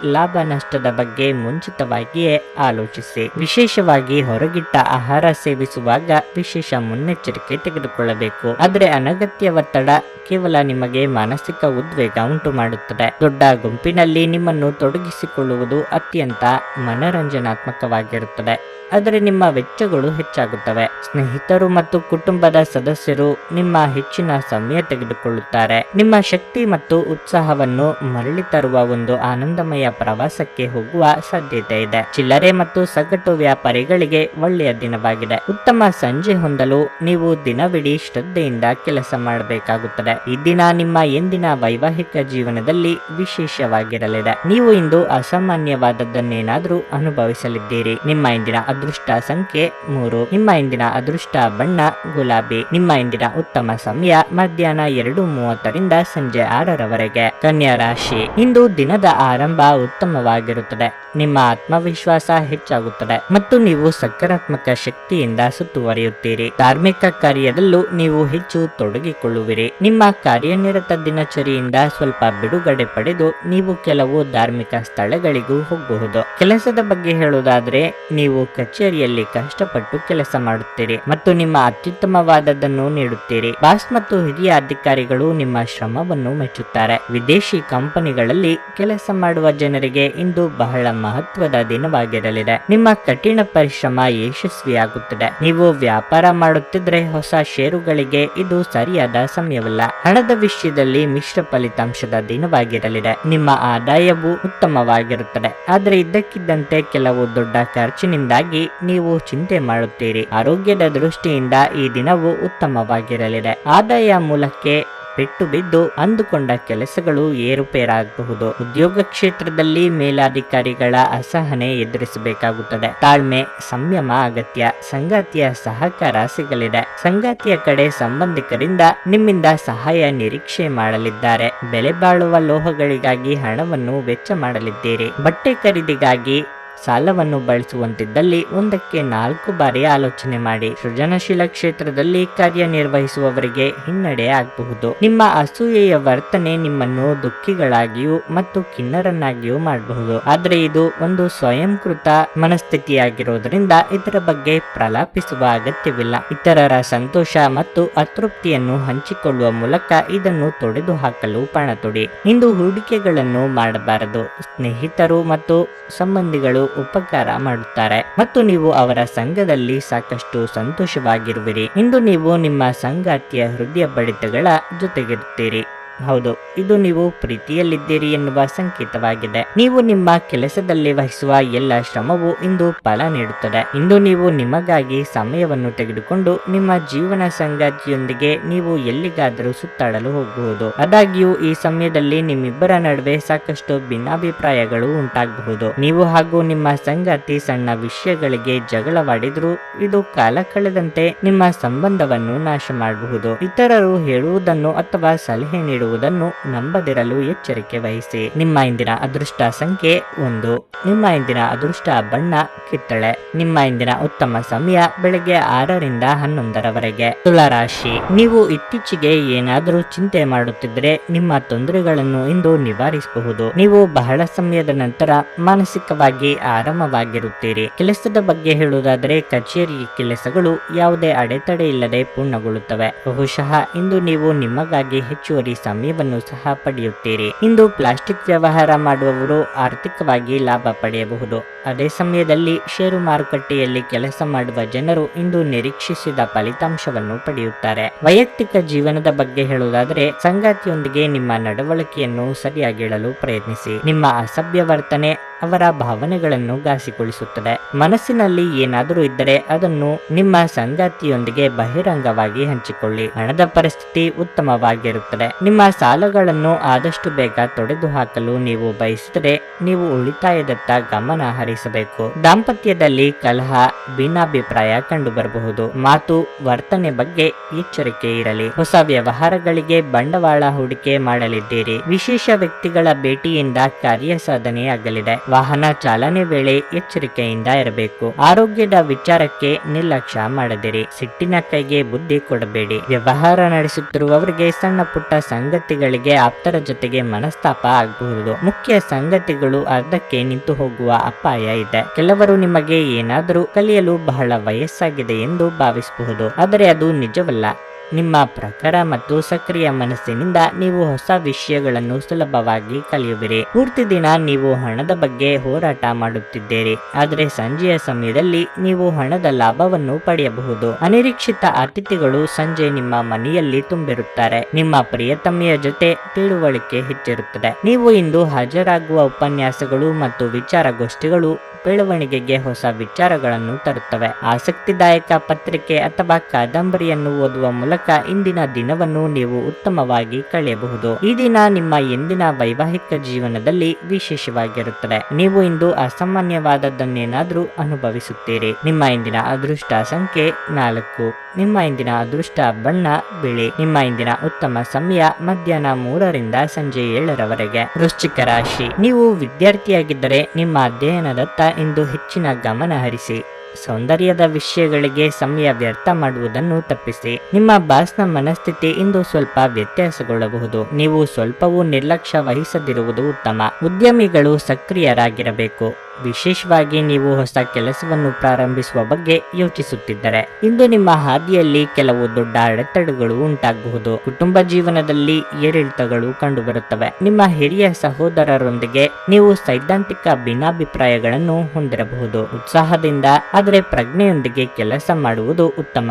ಲಾಭ ನಷ್ಟದ ಬಗ್ಗೆ ಮುಂಚಿತವಾಗಿಯೇ ಆಲೋಚಿಸಿ. ವಿಶೇಷವಾಗಿ ಹೊರಗಿಟ್ಟ ಆಹಾರ ಸೇವಿಸುವಾಗ ವಿಶೇಷ ಮುನ್ನೆಚ್ಚರಿಕೆ ತೆಗೆದುಕೊಳ್ಳಬೇಕು. ಆದರೆ ಅನಗತ್ಯ ಒತ್ತಡ ಕೇವಲ ನಿಮಗೆ ಮಾನಸಿಕ ಉದ್ವೇಗ ಉಂಟು ಮಾಡುತ್ತದೆ ದೊಡ್ಡ ಗುಂಪಿನಲ್ಲಿ ನಿಮ್ಮನ್ನು ತೊಡಗಿಸಿಕೊಳ್ಳುವುದು ಅತ್ಯಂತ ಮನರಂಜನಾತ್ಮಕವಾಗಿರುತ್ತದೆ. ಆದರೆ ನಿಮ್ಮ ವೆಚ್ಚಗಳು ಹೆಚ್ಚಾಗುತ್ತವೆ. ಸ್ನೇಹಿತರು ಮತ್ತು ಕುಟುಂಬದ ಸದಸ್ಯರು ನಿಮ್ಮ ಹೆಚ್ಚಿನ ಸಮಯ ತೆಗೆದುಕೊಳ್ಳುತ್ತಾರೆ. ನಿಮ್ಮ ಶಕ್ತಿ ಮತ್ತು ಉತ್ಸಾಹವನ್ನು ಮರಳಿ ತರುವ ಒಂದು ಆನಂದಮಯ ಪ್ರವಾಸಕ್ಕೆ ಹೋಗುವ ಸಾಧ್ಯತೆ ಇದೆ. ಚಿಲ್ಲರೆ ಮತ್ತು ಸಗಟು ವ್ಯಾಪಾರಿಗಳಿಗೆ ಒಳ್ಳೆಯ ದಿನವಾಗಿದೆ. ಉತ್ತಮ ಸಂಜೆ ಹೊಂದಲು ನೀವು ದಿನವಿಡೀ ಶ್ರದ್ಧೆಯಿಂದ ಕೆಲಸ ಮಾಡಬೇಕಾಗುತ್ತದೆ. ಈ ದಿನ ನಿಮ್ಮ ಎಂದಿನ ವೈವಾಹಿಕ ಜೀವನದಲ್ಲಿ ವಿಶೇಷವಾಗಿರಲಿದೆ. ನೀವು ಇಂದು ಅಸಾಮಾನ್ಯವಾದದ್ದನ್ನೇನಾದರೂ ಅನುಭವಿಸಲಿದ್ದೀರಿ. ನಿಮ್ಮ ಇಂದಿನ ಅದೃಷ್ಟ ಸಂಖ್ಯೆ ಮೂರು. ನಿಮ್ಮ ಇಂದಿನ ಅದೃಷ್ಟ ಬಣ್ಣ ಗುಲಾಬಿ. ನಿಮ್ಮ ಇಂದಿನ ಉತ್ತಮ ಸಮಯ ಮಧ್ಯಾಹ್ನ ಎರಡು ಮೂವತ್ತರಿಂದ ಸಂಜೆ ಆರರವರೆಗೆ. ಕನ್ಯಾ ರಾಶಿ. ಇಂದು ದಿನದ ಆರಂಭ ಉತ್ತಮವಾಗಿರುತ್ತದೆ. ನಿಮ್ಮ ಆತ್ಮವಿಶ್ವಾಸ ಹೆಚ್ಚಾಗುತ್ತದೆ ಮತ್ತು ನೀವು ಸಕಾರಾತ್ಮಕ ಶಕ್ತಿಯಿಂದ ಸುತ್ತುವರಿಯುತ್ತೀರಿ. ಧಾರ್ಮಿಕ ಕಾರ್ಯದಲ್ಲೂ ನೀವು ತೊಡಗಿಕೊಳ್ಳುವಿರಿ. ನಿಮ್ಮ ಕಾರ್ಯನಿರತ ದಿನಚರಿಯಿಂದ ಸ್ವಲ್ಪ ಬಿಡುಗಡೆ ಪಡೆದು ನೀವು ಕೆಲವು ಧಾರ್ಮಿಕ ಸ್ಥಳಗಳಿಗೂ ಹೋಗಬಹುದು. ಕೆಲಸದ ಬಗ್ಗೆ ಹೇಳುವುದಾದ್ರೆ, ನೀವು ಕಚೇರಿಯಲ್ಲಿ ಕಷ್ಟಪಟ್ಟು ಕೆಲಸ ಮಾಡುತ್ತೀರಿ ಮತ್ತು ನಿಮ್ಮ ಅತ್ಯುತ್ತಮವಾದದ್ದನ್ನು ನೀಡುತ್ತೀರಿ. ಬಾಸ್ ಮತ್ತು ಹಿರಿಯ ಅಧಿಕಾರಿಗಳು ನಿಮ್ಮ ಶ್ರಮವನ್ನು ಮೆಚ್ಚುತ್ತಾರೆ. ವಿದೇಶಿ ಕಂಪನಿಗಳಲ್ಲಿ ಕೆಲಸ ಮಾಡುವ ಜನರಿಗೆ ಇಂದು ಬಹಳ ಮಹತ್ವದ ದಿನವಾಗಿರಲಿದೆ. ನಿಮ್ಮ ಕಠಿಣ ಪರಿಶ್ರಮ ಯಶಸ್ವಿಯಾಗುತ್ತದೆ. ನೀವು ವ್ಯಾಪಾರ ಮಾಡುತ್ತಿದ್ರೆ ಹೊಸ ಷೇರುಗಳಿಗೆ ಇದು ಸರಿಯಾದ ಸಮಯವಲ್ಲ. ಹಣದ ವಿಷಯದಲ್ಲಿ ಮಿಶ್ರ ಫಲಿತಾಂಶದ ದಿನವಾಗಿರಲಿದೆ. ನಿಮ್ಮ ಆದಾಯವು ಉತ್ತಮವಾಗಿರುತ್ತದೆ. ಆದರೆ ಇದ್ದಕ್ಕಿದ್ದಂತೆ ಕೆಲವು ದೊಡ್ಡ ಖರ್ಚಿನಿಂದಾಗಿ ನೀವು ಚಿಂತೆ ಮಾಡುತ್ತೀರಿ. ಆರೋಗ್ಯದ ದೃಷ್ಟಿಯಿಂದ ಈ ದಿನವು ಉತ್ತಮವಾಗಿರಲಿದೆ. ಆದಾಯ ಮೂಲಕ್ಕೆ ಪೆಟ್ಟು ಬಿದ್ದು ಅಂದುಕೊಂಡ ಕೆಲಸಗಳು ಏರುಪೇರಾಗಬಹುದು. ಉದ್ಯೋಗ ಕ್ಷೇತ್ರದಲ್ಲಿ ಮೇಲಾಧಿಕಾರಿಗಳ ಅಸಹನೆ ಎದುರಿಸಬೇಕಾಗುತ್ತದೆ. ತಾಳ್ಮೆ, ಸಂಯಮ, ಅಗತ್ಯ, ಸಂಗಾತಿಯ ಸಹಕಾರ ಸಿಗಲಿದೆ. ಸಂಗಾತಿಯ ಕಡೆ ಸಂಬಂಧಿಕರಿಂದ ನಿಮ್ಮಿಂದ ಸಹಾಯ ನಿರೀಕ್ಷೆ ಮಾಡಲಿದ್ದಾರೆ. ಬೆಲೆ ಬಾಳುವ ಲೋಹಗಳಿಗಾಗಿ ಹಣವನ್ನು ವೆಚ್ಚ ಮಾಡಲಿದ್ದೀರಿ. ಬಟ್ಟೆ ಖರೀದಿಗಾಗಿ ಸಾಲವನ್ನು ಬಳಸುವಂತಿದ್ದಲ್ಲಿ ಒಂದಕ್ಕೆ ನಾಲ್ಕು ಬಾರಿ ಆಲೋಚನೆ ಮಾಡಿ ಸೃಜನಶೀಲ ಕ್ಷೇತ್ರದಲ್ಲಿ ಕಾರ್ಯನಿರ್ವಹಿಸುವವರಿಗೆ ಹಿನ್ನಡೆ ಆಗಬಹುದು. ನಿಮ್ಮ ಅಸೂಯೆಯ ವರ್ತನೆ ನಿಮ್ಮನ್ನು ದುಃಖಿಗಳಾಗಿಯೂ ಮತ್ತು ಕಿನ್ನರನ್ನಾಗಿಯೂ ಮಾಡಬಹುದು. ಆದರೆ ಇದು ಒಂದು ಸ್ವಯಂಕೃತ ಮನಸ್ಥಿತಿಯಾಗಿರುವುದರಿಂದ ಇದರ ಬಗ್ಗೆ ಪ್ರಲಾಪಿಸುವ ಅಗತ್ಯವಿಲ್ಲ. ಇತರರ ಸಂತೋಷ ಮತ್ತು ಅತೃಪ್ತಿಯನ್ನು ಹಂಚಿಕೊಳ್ಳುವ ಮೂಲಕ ಇದನ್ನು ತೊಡೆದು ಹಾಕಲು ಪಣತೊಡಿ ಇಂದು ಹೂಡಿಕೆಗಳನ್ನು ಮಾಡಬಾರದು. ಸ್ನೇಹಿತರು ಮತ್ತು ಸಂಬಂಧಿಗಳು ಉಪಕಾರ ಮಾಡುತ್ತಾರೆ. ಮತ್ತು ನೀವು ಅವರ ಸಂಘದಲ್ಲಿ ಸಾಕಷ್ಟು ಸಂತೋಷವಾಗಿರುವಿರಿ. ಇಂದು ನೀವು ನಿಮ್ಮ ಸಂಗಾತಿಯ ಹೃದಯ ಬಡಿತಗಳ ಜೊತೆಗಿರುತ್ತೀರಿ. ಹೌದು, ಇದು ನೀವು ಪ್ರೀತಿಯಲ್ಲಿದ್ದೀರಿ ಎನ್ನುವ ಸಂಕೇತವಾಗಿದೆ. ನೀವು ನಿಮ್ಮ ಕೆಲಸದಲ್ಲಿ ವಹಿಸುವ ಎಲ್ಲ ಶ್ರಮವು ಇಂದು ಫಲ ನೀಡುತ್ತದೆ. ಇಂದು ನೀವು ನಿಮಗಾಗಿ ಸಮಯವನ್ನು ತೆಗೆದುಕೊಂಡು ನಿಮ್ಮ ಜೀವನ ಸಂಗಾತಿಯೊಂದಿಗೆ ನೀವು ಎಲ್ಲಿಗಾದರೂ ಸುತ್ತಾಡಲು ಹೋಗಬಹುದು. ಆದಾಗ್ಯೂ, ಈ ಸಮಯದಲ್ಲಿ ನಿಮ್ಮಿಬ್ಬರ ನಡುವೆ ಸಾಕಷ್ಟು ಭಿನ್ನಾಭಿಪ್ರಾಯಗಳು ಉಂಟಾಗಬಹುದು. ನೀವು ಹಾಗೂ ನಿಮ್ಮ ಸಂಗಾತಿ ಸಣ್ಣ ವಿಷಯಗಳಿಗೆ ಜಗಳವಾಡಿದ್ರು, ಇದು ಕಾಲ ಕಳೆದಂತೆ ನಿಮ್ಮ ಸಂಬಂಧವನ್ನು ನಾಶ ಮಾಡಬಹುದು ಇತರರು ಹೇಳುವುದನ್ನು ಅಥವಾ ಸಲಹೆ ನೀಡುವ ಇರುವುದನ್ನು ನಂಬದಿರಲು ಎಚ್ಚರಿಕೆ ವಹಿಸಿ. ನಿಮ್ಮ ಇಂದಿನ ಅದೃಷ್ಟ ಸಂಖ್ಯೆ ಒಂದು. ನಿಮ್ಮ ಇಂದಿನ ಅದೃಷ್ಟ ಬಣ್ಣ ಕಿತ್ತಳೆ. ನಿಮ್ಮ ಇಂದಿನ ಉತ್ತಮ ಸಮಯ ಬೆಳಗ್ಗೆ ಆರರಿಂದ ಹನ್ನೊಂದರವರೆಗೆ. ತುಲಾರಾಶಿ. ನೀವು ಇತ್ತೀಚೆಗೆ ಏನಾದರೂ ಚಿಂತೆ ಮಾಡುತ್ತಿದ್ದರೆ ನಿಮ್ಮ ತೊಂದರೆಗಳನ್ನು ಇಂದು ನಿವಾರಿಸಬಹುದು. ನೀವು ಬಹಳ ಸಮಯದ ನಂತರ ಮಾನಸಿಕವಾಗಿ ಆರಾಮವಾಗಿರುತ್ತೀರಿ. ಕೆಲಸದ ಬಗ್ಗೆ ಹೇಳುವುದಾದರೆ ಕಚೇರಿ ಕೆಲಸಗಳು ಯಾವುದೇ ಅಡೆತಡೆ ಇಲ್ಲದೆ ಪೂರ್ಣಗೊಳ್ಳುತ್ತವೆ. ಬಹುಶಃ ಇಂದು ನೀವು ನಿಮಗಾಗಿ ಹೆಚ್ಚುವರಿ ಸಮಯವನ್ನು ಸಹ ಪಡೆಯುತ್ತೀರಿ. ಇಂದು ಪ್ಲಾಸ್ಟಿಕ್ ವ್ಯವಹಾರ ಮಾಡುವವರು ಆರ್ಥಿಕವಾಗಿ ಲಾಭ ಪಡೆಯಬಹುದು. ಅದೇ ಸಮಯದಲ್ಲಿ ಷೇರು ಮಾರುಕಟ್ಟೆಯಲ್ಲಿ ಕೆಲಸ ಮಾಡುವ ಜನರು ಇಂದು ನಿರೀಕ್ಷಿಸಿದ ಫಲಿತಾಂಶವನ್ನು ಪಡೆಯುತ್ತಾರೆ. ವೈಯಕ್ತಿಕ ಜೀವನದ ಬಗ್ಗೆ ಹೇಳುವುದಾದರೆ, ಸಂಗಾತಿಯೊಂದಿಗೆ ನಿಮ್ಮ ನಡವಳಿಕೆಯನ್ನು ಸರಿಯಾಗಿಡಲು ಪ್ರಯತ್ನಿಸಿ. ನಿಮ್ಮ ಅಸಭ್ಯ ವರ್ತನೆ ಅವರ ಭಾವನೆಗಳನ್ನು ಘಾಸಿಗೊಳಿಸುತ್ತದೆ. ಮನಸ್ಸಿನಲ್ಲಿ ಏನಾದರೂ ಇದ್ದರೆ ಅದನ್ನು ನಿಮ್ಮ ಸಂಗಾತಿಯೊಂದಿಗೆ ಬಹಿರಂಗವಾಗಿ ಹಂಚಿಕೊಳ್ಳಿ. ಹಣದ ಪರಿಸ್ಥಿತಿ ಉತ್ತಮವಾಗಿರುತ್ತದೆ. ನಿಮ್ಮ ಸಾಲಗಳನ್ನು ಆದಷ್ಟು ಬೇಗ ತೊಡೆದು ಹಾಕಲು ನೀವು ಬಯಸಿದರೆ ನೀವು ಉಳಿತಾಯದತ್ತ ಗಮನ ಹರಿಸಬೇಕು. ದಾಂಪತ್ಯದಲ್ಲಿ ಕಲಹ, ಭಿನ್ನಾಭಿಪ್ರಾಯ ಕಂಡುಬರಬಹುದು. ಮಾತು, ವರ್ತನೆ ಬಗ್ಗೆ ಎಚ್ಚರಿಕೆ ಇರಲಿ. ಹೊಸ ವ್ಯವಹಾರಗಳಿಗೆ ಬಂಡವಾಳ ಹೂಡಿಕೆ ಮಾಡಲಿದ್ದೀರಿ. ವಿಶೇಷ ವ್ಯಕ್ತಿಗಳ ಭೇಟಿಯಿಂದ ಕಾರ್ಯ ಸಾಧನೆಯಾಗಲಿದೆ. ವಾಹನ ಚಾಲನೆ ವೇಳೆ ಎಚ್ಚರಿಕೆಯಿಂದ ಇರಬೇಕು. ಆರೋಗ್ಯದ ವಿಚಾರಕ್ಕೆ ನಿರ್ಲಕ್ಷ್ಯ ಮಾಡದಿರಿ. ಸಿಟ್ಟಿನ ಕೈಗೆ ಬುದ್ಧಿ ಕೊಡಬೇಡಿ. ವ್ಯವಹಾರ ನಡೆಸುತ್ತಿರುವವರಿಗೆ ಸಣ್ಣ ಪುಟ್ಟ ಸಂಗತಿಗಳಿಗೆ ಆಪ್ತರ ಜೊತೆಗೆ ಮನಸ್ತಾಪ ಆಗಬಹುದು. ಮುಖ್ಯ ಸಂಗತಿಗಳು ಅರ್ಧಕ್ಕೆ ನಿಂತು ಹೋಗುವ ಅಪಾಯ ಇದೆ. ಕೆಲವರು ನಿಮಗೆ ಏನಾದರೂ ಕಲಿಯಲು ಬಹಳ ವಯಸ್ಸಾಗಿದೆ ಎಂದು ಭಾವಿಸಬಹುದು. ಆದರೆ ಅದು ನಿಜವಲ್ಲ. ನಿಮ್ಮ ಪ್ರಖರ ಮತ್ತು ಸಕ್ರಿಯ ಮನಸ್ಸಿನಿಂದ ನೀವು ಹೊಸ ವಿಷಯಗಳನ್ನು ಸುಲಭವಾಗಿ ಕಲಿಯುವಿರಿ. ಪೂರ್ತಿ ದಿನ ನೀವು ಹಣದ ಬಗ್ಗೆ ಹೋರಾಟ ಮಾಡುತ್ತಿದ್ದೀರಿ. ಆದರೆ ಸಂಜೆಯ ಸಮಯದಲ್ಲಿ ನೀವು ಹಣದ ಲಾಭವನ್ನು ಪಡೆಯಬಹುದು. ಅನಿರೀಕ್ಷಿತ ಅತಿಥಿಗಳು ಸಂಜೆ ನಿಮ್ಮ ಮನೆಯಲ್ಲಿ ತುಂಬಿರುತ್ತಾರೆ. ನಿಮ್ಮ ಪ್ರಿಯತಮೆಯ ಜೊತೆ ತಿಳುವಳಿಕೆ ಹೆಚ್ಚಿರುತ್ತದೆ. ನೀವು ಇಂದು ಹಾಜರಾಗುವ ಉಪನ್ಯಾಸಗಳು ಮತ್ತು ವಿಚಾರಗೋಷ್ಠಿಗಳು ಬೆಳವಣಿಗೆಗೆ ಹೊಸ ವಿಚಾರಗಳನ್ನು ತರುತ್ತವೆ. ಆಸಕ್ತಿದಾಯಕ ಪತ್ರಿಕೆ ಅಥವಾ ಕಾದಂಬರಿಯನ್ನು ಓದುವ ಮೂಲಕ ಇಂದಿನ ದಿನವನ್ನು ನೀವು ಉತ್ತಮವಾಗಿ ಕಳೆಯಬಹುದು. ಈ ದಿನ ನಿಮ್ಮ ಎಂದಿನ ವೈವಾಹಿಕ ಜೀವನದಲ್ಲಿ ವಿಶೇಷವಾಗಿರುತ್ತದೆ. ನೀವು ಇಂದು ಅಸಾಮಾನ್ಯವಾದದ್ದನ್ನೇನಾದರೂ ಅನುಭವಿಸುತ್ತೀರಿ. ನಿಮ್ಮ ಇಂದಿನ ಅದೃಷ್ಟ ಸಂಖ್ಯೆ ನಾಲ್ಕು. ನಿಮ್ಮ ಇಂದಿನ ಅದೃಷ್ಟ ಬಣ್ಣ ಬಿಳಿ. ನಿಮ್ಮ ಇಂದಿನ ಉತ್ತಮ ಸಮಯ ಮಧ್ಯಾಹ್ನ ಮೂರರಿಂದ ಸಂಜೆ ಏಳರವರೆಗೆ. ವೃಶ್ಚಿಕ ರಾಶಿ. ನೀವು ವಿದ್ಯಾರ್ಥಿಯಾಗಿದ್ದರೆ ನಿಮ್ಮ ಅಧ್ಯಯನದತ್ತ ಇಂದು ಹೆಚ್ಚಿನ ಗಮನ ಹರಿಸಿ. ಸೌಂದರ್ಯದ ವಿಷಯಗಳಿಗೆ ಸಮಯ ವ್ಯರ್ಥ ಮಾಡುವುದನ್ನು ತಪ್ಪಿಸಿ. ನಿಮ್ಮ ಬಾಸ್ನ ಮನಸ್ಥಿತಿ ಇಂದು ಸ್ವಲ್ಪ ವ್ಯತ್ಯಾಸಗೊಳ್ಳಬಹುದು. ನೀವು ಸ್ವಲ್ಪವೂ ನಿರ್ಲಕ್ಷ್ಯ ವಹಿಸದಿರುವುದು ಉತ್ತಮ. ಉದ್ಯಮಿಗಳು ಸಕ್ರಿಯರಾಗಿರಬೇಕು. ವಿಶೇಷವಾಗಿ ನೀವು ಹೊಸ ಕೆಲಸವನ್ನು ಪ್ರಾರಂಭಿಸುವ ಬಗ್ಗೆ ಯೋಚಿಸುತ್ತಿದ್ದರೆ. ಇಂದು ನಿಮ್ಮ ಹಾದಿಯಲ್ಲಿ ಕೆಲವು ದೊಡ್ಡ ಅಡೆತಡೆಗಳು ಉಂಟಾಗಬಹುದು. ಕುಟುಂಬ ಜೀವನದಲ್ಲಿ ಏರಿಳಿತಗಳು ಕಂಡುಬರುತ್ತವೆ. ನಿಮ್ಮ ಹಿರಿಯ ಸಹೋದರರೊಂದಿಗೆ ನೀವು ಸೈದ್ಧಾಂತಿಕ ಭಿನ್ನಾಭಿಪ್ರಾಯಗಳನ್ನು ಹೊಂದಿರಬಹುದು. ಉತ್ಸಾಹದಿಂದ ಆದರೆ ಪ್ರಜ್ಞೆಯೊಂದಿಗೆ ಕೆಲಸ ಮಾಡುವುದು ಉತ್ತಮ.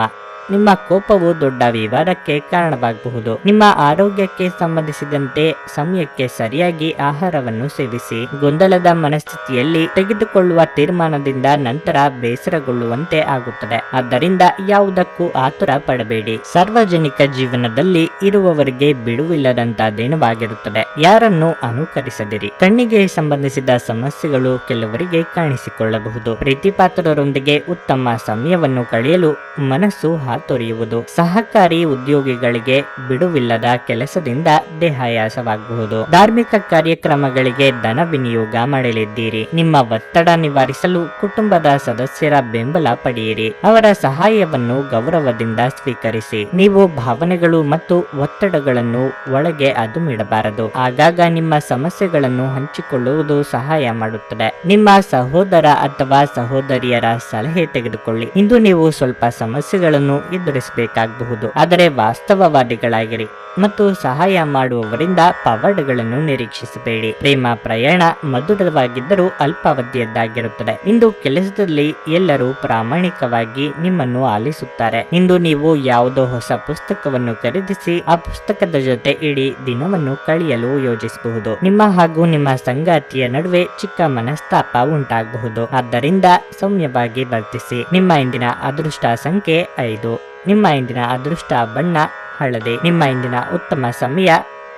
ನಿಮ್ಮ ಕೋಪವು ದೊಡ್ಡ ವಿವಾದಕ್ಕೆ ಕಾರಣವಾಗಬಹುದು. ನಿಮ್ಮ ಆರೋಗ್ಯಕ್ಕೆ ಸಂಬಂಧಿಸಿದಂತೆ ಸಮಯಕ್ಕೆ ಸರಿಯಾಗಿ ಆಹಾರವನ್ನು ಸೇವಿಸಿ, ಗೊಂದಲದ ಮನಸ್ಥಿತಿಯಲ್ಲಿ ತೆಗೆದುಕೊಳ್ಳುವ ತೀರ್ಮಾನದಿಂದ ನಂತರ ಬೇಸರಗೊಳ್ಳುವಂತೆ ಆಗುತ್ತದೆ. ಆದ್ದರಿಂದ ಯಾವುದಕ್ಕೂ ಆತುರ ಪಡಬೇಡಿ. ಸಾರ್ವಜನಿಕ ಜೀವನದಲ್ಲಿ ಇರುವವರಿಗೆ ಬಿಡುವಿಲ್ಲದಂತ ದಿನವಾಗಿರುತ್ತದೆ ಯಾರನ್ನು ಅನುಕರಿಸದಿರಿ. ಕಣ್ಣಿಗೆ ಸಂಬಂಧಿಸಿದ ಸಮಸ್ಯೆಗಳು ಕೆಲವರಿಗೆ ಕಾಣಿಸಿಕೊಳ್ಳಬಹುದು. ಪ್ರೀತಿಪಾತ್ರರೊಂದಿಗೆ ಉತ್ತಮ ಸಮಯವನ್ನು ಕಳೆಯಲು ಮನಸ್ಸು ಹಾತೊರೆಯುವುದು ಸಹಕಾರಿ ಉದ್ಯೋಗಿಗಳಿಗೆ ಬಿಡುವಿಲ್ಲದ ಕೆಲಸದಿಂದ ದೇಹಾಯಾಸವಾಗಬಹುದು ಧಾರ್ಮಿಕ ಕಾರ್ಯಕ್ರಮಗಳಿಗೆ ಧನ ವಿನಿಯೋಗ ಮಾಡಲಿದ್ದೀರಿ. ನಿಮ್ಮ ಒತ್ತಡ ನಿವಾರಿಸಲು ಕುಟುಂಬದ ಸದಸ್ಯರ ಬೆಂಬಲ ಪಡೆಯಿರಿ. ಅವರ ಸಹಾಯವನ್ನು ಗೌರವದಿಂದ ಸ್ವೀಕರಿಸಿ. ನೀವು ಭಾವನೆಗಳು ಮತ್ತು ಒತ್ತಡಗಳನ್ನು ಒಳಗೆ ಅದುಮಿಡಬಾರದು. ಆಗಾಗ ನಿಮ್ಮ ಸಮಸ್ಯೆಗಳನ್ನು ಹಂಚಿಕೊಳ್ಳುವುದು ಸಹಾಯ ಮಾಡುತ್ತದೆ. ನಿಮ್ಮ ಸಹೋದರ ಅಥವಾ ಸಹೋದರಿಯರ ಸಲಹೆ ತೆಗೆದುಕೊಳ್ಳಿ. ಇಂದು ನೀವು ಸ್ವಲ್ಪ ಸಮಸ್ಯೆಗಳನ್ನು ಎದುರಿಸಬೇಕಾಗಬಹುದು ಆದರೆ ವಾಸ್ತವವಾದಿಗಳಾಗಿರಿ ಮತ್ತು ಸಹಾಯ ಮಾಡುವವರಿಂದ ಪವಾಡಗಳನ್ನು ನಿರೀಕ್ಷಿಸಬೇಡಿ. ಪ್ರೇಮ ಪ್ರಯಾಣ ಮಧುರವಾಗಿದ್ದರೂ ಅಲ್ಪಾವಧಿಯದ್ದಾಗಿರುತ್ತದೆ. ಇಂದು ಕೆಲಸದಲ್ಲಿ ಎಲ್ಲರೂ ಪ್ರಾಮಾಣಿಕವಾಗಿ ನಿಮ್ಮನ್ನು ಆಲಿಸುತ್ತಾರೆ. ಇಂದು ನೀವು ಯಾವುದೋ ಹೊಸ ಪುಸ್ತಕವನ್ನು ಖರೀದಿಸಿ, ಆ ಪುಸ್ತಕದ ಜೊತೆ ಇಡೀ ದಿನವನ್ನು ಕಳೆಯಲು ಯೋಜಿಸಬಹುದು. ನಿಮ್ಮ ಹಾಗೂ ನಿಮ್ಮ ಸಂಗಾತಿಯ ನಡುವೆ ಚಿಕ್ಕ ಮನಸ್ತಾಪ ಉಂಟಾಗಬಹುದು. ಆದ್ದರಿಂದ ಸೌಮ್ಯವಾಗಿ ವರ್ತಿಸಿ. ನಿಮ್ಮ ಇಂದಿನ ಅದೃಷ್ಟ ಸಂಖ್ಯೆ ಐದು. ನಿಮ್ಮ ಇಂದಿನ ಅದೃಷ್ಟ ಬಣ್ಣ ಹಳದಿ. ನಿಮ್ಮ ಇಂದಿನ ಉತ್ತಮ ಸಮಯ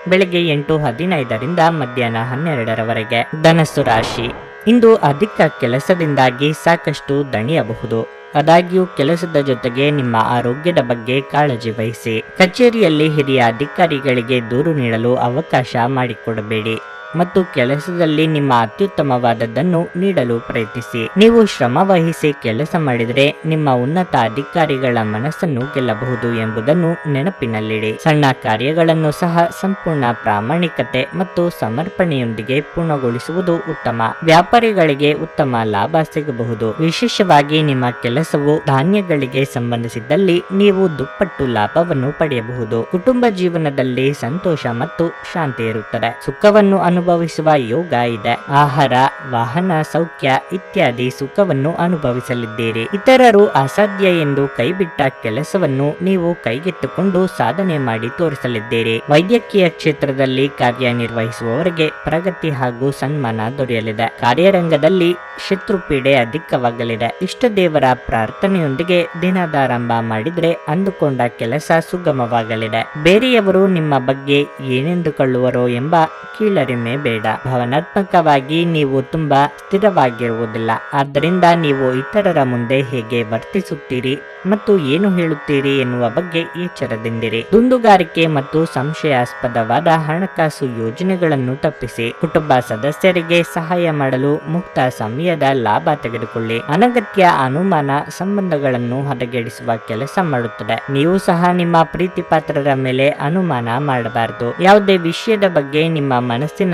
ಬೆಳಗ್ಗೆ ಎಂಟು ಹದಿನೈದರಿಂದ ಮಧ್ಯಾಹ್ನ ಹನ್ನೆರಡರವರೆಗೆ. ಧನಸ್ಸು ರಾಶಿ. ಇಂದು ಅಧಿಕ ಕೆಲಸದಿಂದಾಗಿ ಸಾಕಷ್ಟು ದಣಿಯಬಹುದು. ಆದಾಗ್ಯೂ ಕೆಲಸದ ಜೊತೆಗೆ ನಿಮ್ಮ ಆರೋಗ್ಯದ ಬಗ್ಗೆ ಕಾಳಜಿ ವಹಿಸಿ. ಕಚೇರಿಯಲ್ಲಿ ಹಿರಿಯ ಅಧಿಕಾರಿಗಳಿಗೆ ದೂರು ನೀಡಲು ಅವಕಾಶ ಮಾಡಿಕೊಡಬೇಡಿ. ಮತ್ತು ಕೆಲಸದಲ್ಲಿ ನಿಮ್ಮ ಅತ್ಯುತ್ತಮವಾದದ್ದನ್ನು ನೀಡಲು ಪ್ರಯತ್ನಿಸಿ. ನೀವು ಶ್ರಮ ವಹಿಸಿ ಕೆಲಸ ಮಾಡಿದರೆ ನಿಮ್ಮ ಉನ್ನತ ಅಧಿಕಾರಿಗಳ ಮನಸ್ಸನ್ನು ಗೆಲ್ಲಬಹುದು ಎಂಬುದನ್ನು ನೆನಪಿನಲ್ಲಿಡಿ. ಸಣ್ಣ ಕಾರ್ಯಗಳನ್ನು ಸಹ ಸಂಪೂರ್ಣ ಪ್ರಾಮಾಣಿಕತೆ ಮತ್ತು ಸಮರ್ಪಣೆಯೊಂದಿಗೆ ಪೂರ್ಣಗೊಳಿಸುವುದು ಉತ್ತಮ. ವ್ಯಾಪಾರಿಗಳಿಗೆ ಉತ್ತಮ ಲಾಭ ಸಿಗಬಹುದು. ವಿಶೇಷವಾಗಿ ನಿಮ್ಮ ಕೆಲಸವು ಧಾನ್ಯಗಳಿಗೆ ಸಂಬಂಧಿಸಿದ್ದಲ್ಲಿ ನೀವು ದುಪ್ಪಟ್ಟು ಲಾಭವನ್ನು ಪಡೆಯಬಹುದು. ಕುಟುಂಬ ಜೀವನದಲ್ಲಿ ಸಂತೋಷ ಮತ್ತು ಶಾಂತಿ ಇರುತ್ತದೆ. ಸುಖವನ್ನು ಅನುಭವಿಸುವ ಯೋಗ ಇದೆ ಆಹಾರ, ವಾಹನ, ಸೌಖ್ಯ ಇತ್ಯಾದಿ ಸುಖವನ್ನು ಅನುಭವಿಸಲಿದ್ದೀರಿ. ಇತರರು ಅಸಾಧ್ಯ ಎಂದು ಕೈಬಿಟ್ಟ ಕೆಲಸವನ್ನು ನೀವು ಕೈಗೆತ್ತುಕೊಂಡು ಸಾಧನೆ ಮಾಡಿ ತೋರಿಸಲಿದ್ದೀರಿ. ವೈದ್ಯಕೀಯ ಕ್ಷೇತ್ರದಲ್ಲಿ ಕಾರ್ಯನಿರ್ವಹಿಸುವವರಿಗೆ ಪ್ರಗತಿ ಹಾಗೂ ಸನ್ಮಾನ ದೊರೆಯಲಿದೆ. ಕಾರ್ಯರಂಗದಲ್ಲಿ ಶತ್ರುಪೀಡೆ ಅಧಿಕವಾಗಲಿದೆ. ಇಷ್ಟ ದೇವರ ಪ್ರಾರ್ಥನೆಯೊಂದಿಗೆ ದಿನದಾರಂಭ ಮಾಡಿದ್ರೆ ಅಂದುಕೊಂಡ ಕೆಲಸ ಸುಗಮವಾಗಲಿದೆ. ಬೇರೆಯವರು ನಿಮ್ಮ ಬಗ್ಗೆ ಏನೆಂದುಕೊಳ್ಳುವರೋ ಎಂಬ ಕೀಳರಿಮೆ ಬೇಡ. ಭಾವನಾತ್ಮಕವಾಗಿ ನೀವು ತುಂಬಾ ಸ್ಥಿರವಾಗಿರುವುದಿಲ್ಲ. ಆದ್ದರಿಂದ ನೀವು ಇತರರ ಮುಂದೆ ಹೇಗೆ ವರ್ತಿಸುತ್ತೀರಿ ಮತ್ತು ಏನು ಹೇಳುತ್ತೀರಿ ಎನ್ನುವ ಬಗ್ಗೆ ಎಚ್ಚರದಿಂದಿರಿ. ದುಂದುಗಾರಿಕೆ ಮತ್ತು ಸಂಶಯಾಸ್ಪದವಾದ ಹಣಕಾಸು ಯೋಜನೆಗಳನ್ನು ತಪ್ಪಿಸಿ ಕುಟುಂಬ ಸದಸ್ಯರಿಗೆ ಸಹಾಯ ಮಾಡಲು ಮುಕ್ತ ಸಮಯದ ಲಾಭ ತೆಗೆದುಕೊಳ್ಳಿ. ಅನಗತ್ಯ ಅನುಮಾನ ಸಂಬಂಧಗಳನ್ನು ಹದಗೆಡಿಸುವ ಕೆಲಸ ಮಾಡುತ್ತದೆ. ನೀವು ಸಹ ನಿಮ್ಮ ಪ್ರೀತಿ ಪಾತ್ರರ ಮೇಲೆ ಅನುಮಾನ ಮಾಡಬಾರದು. ಯಾವುದೇ ವಿಷಯದ ಬಗ್ಗೆ ನಿಮ್ಮ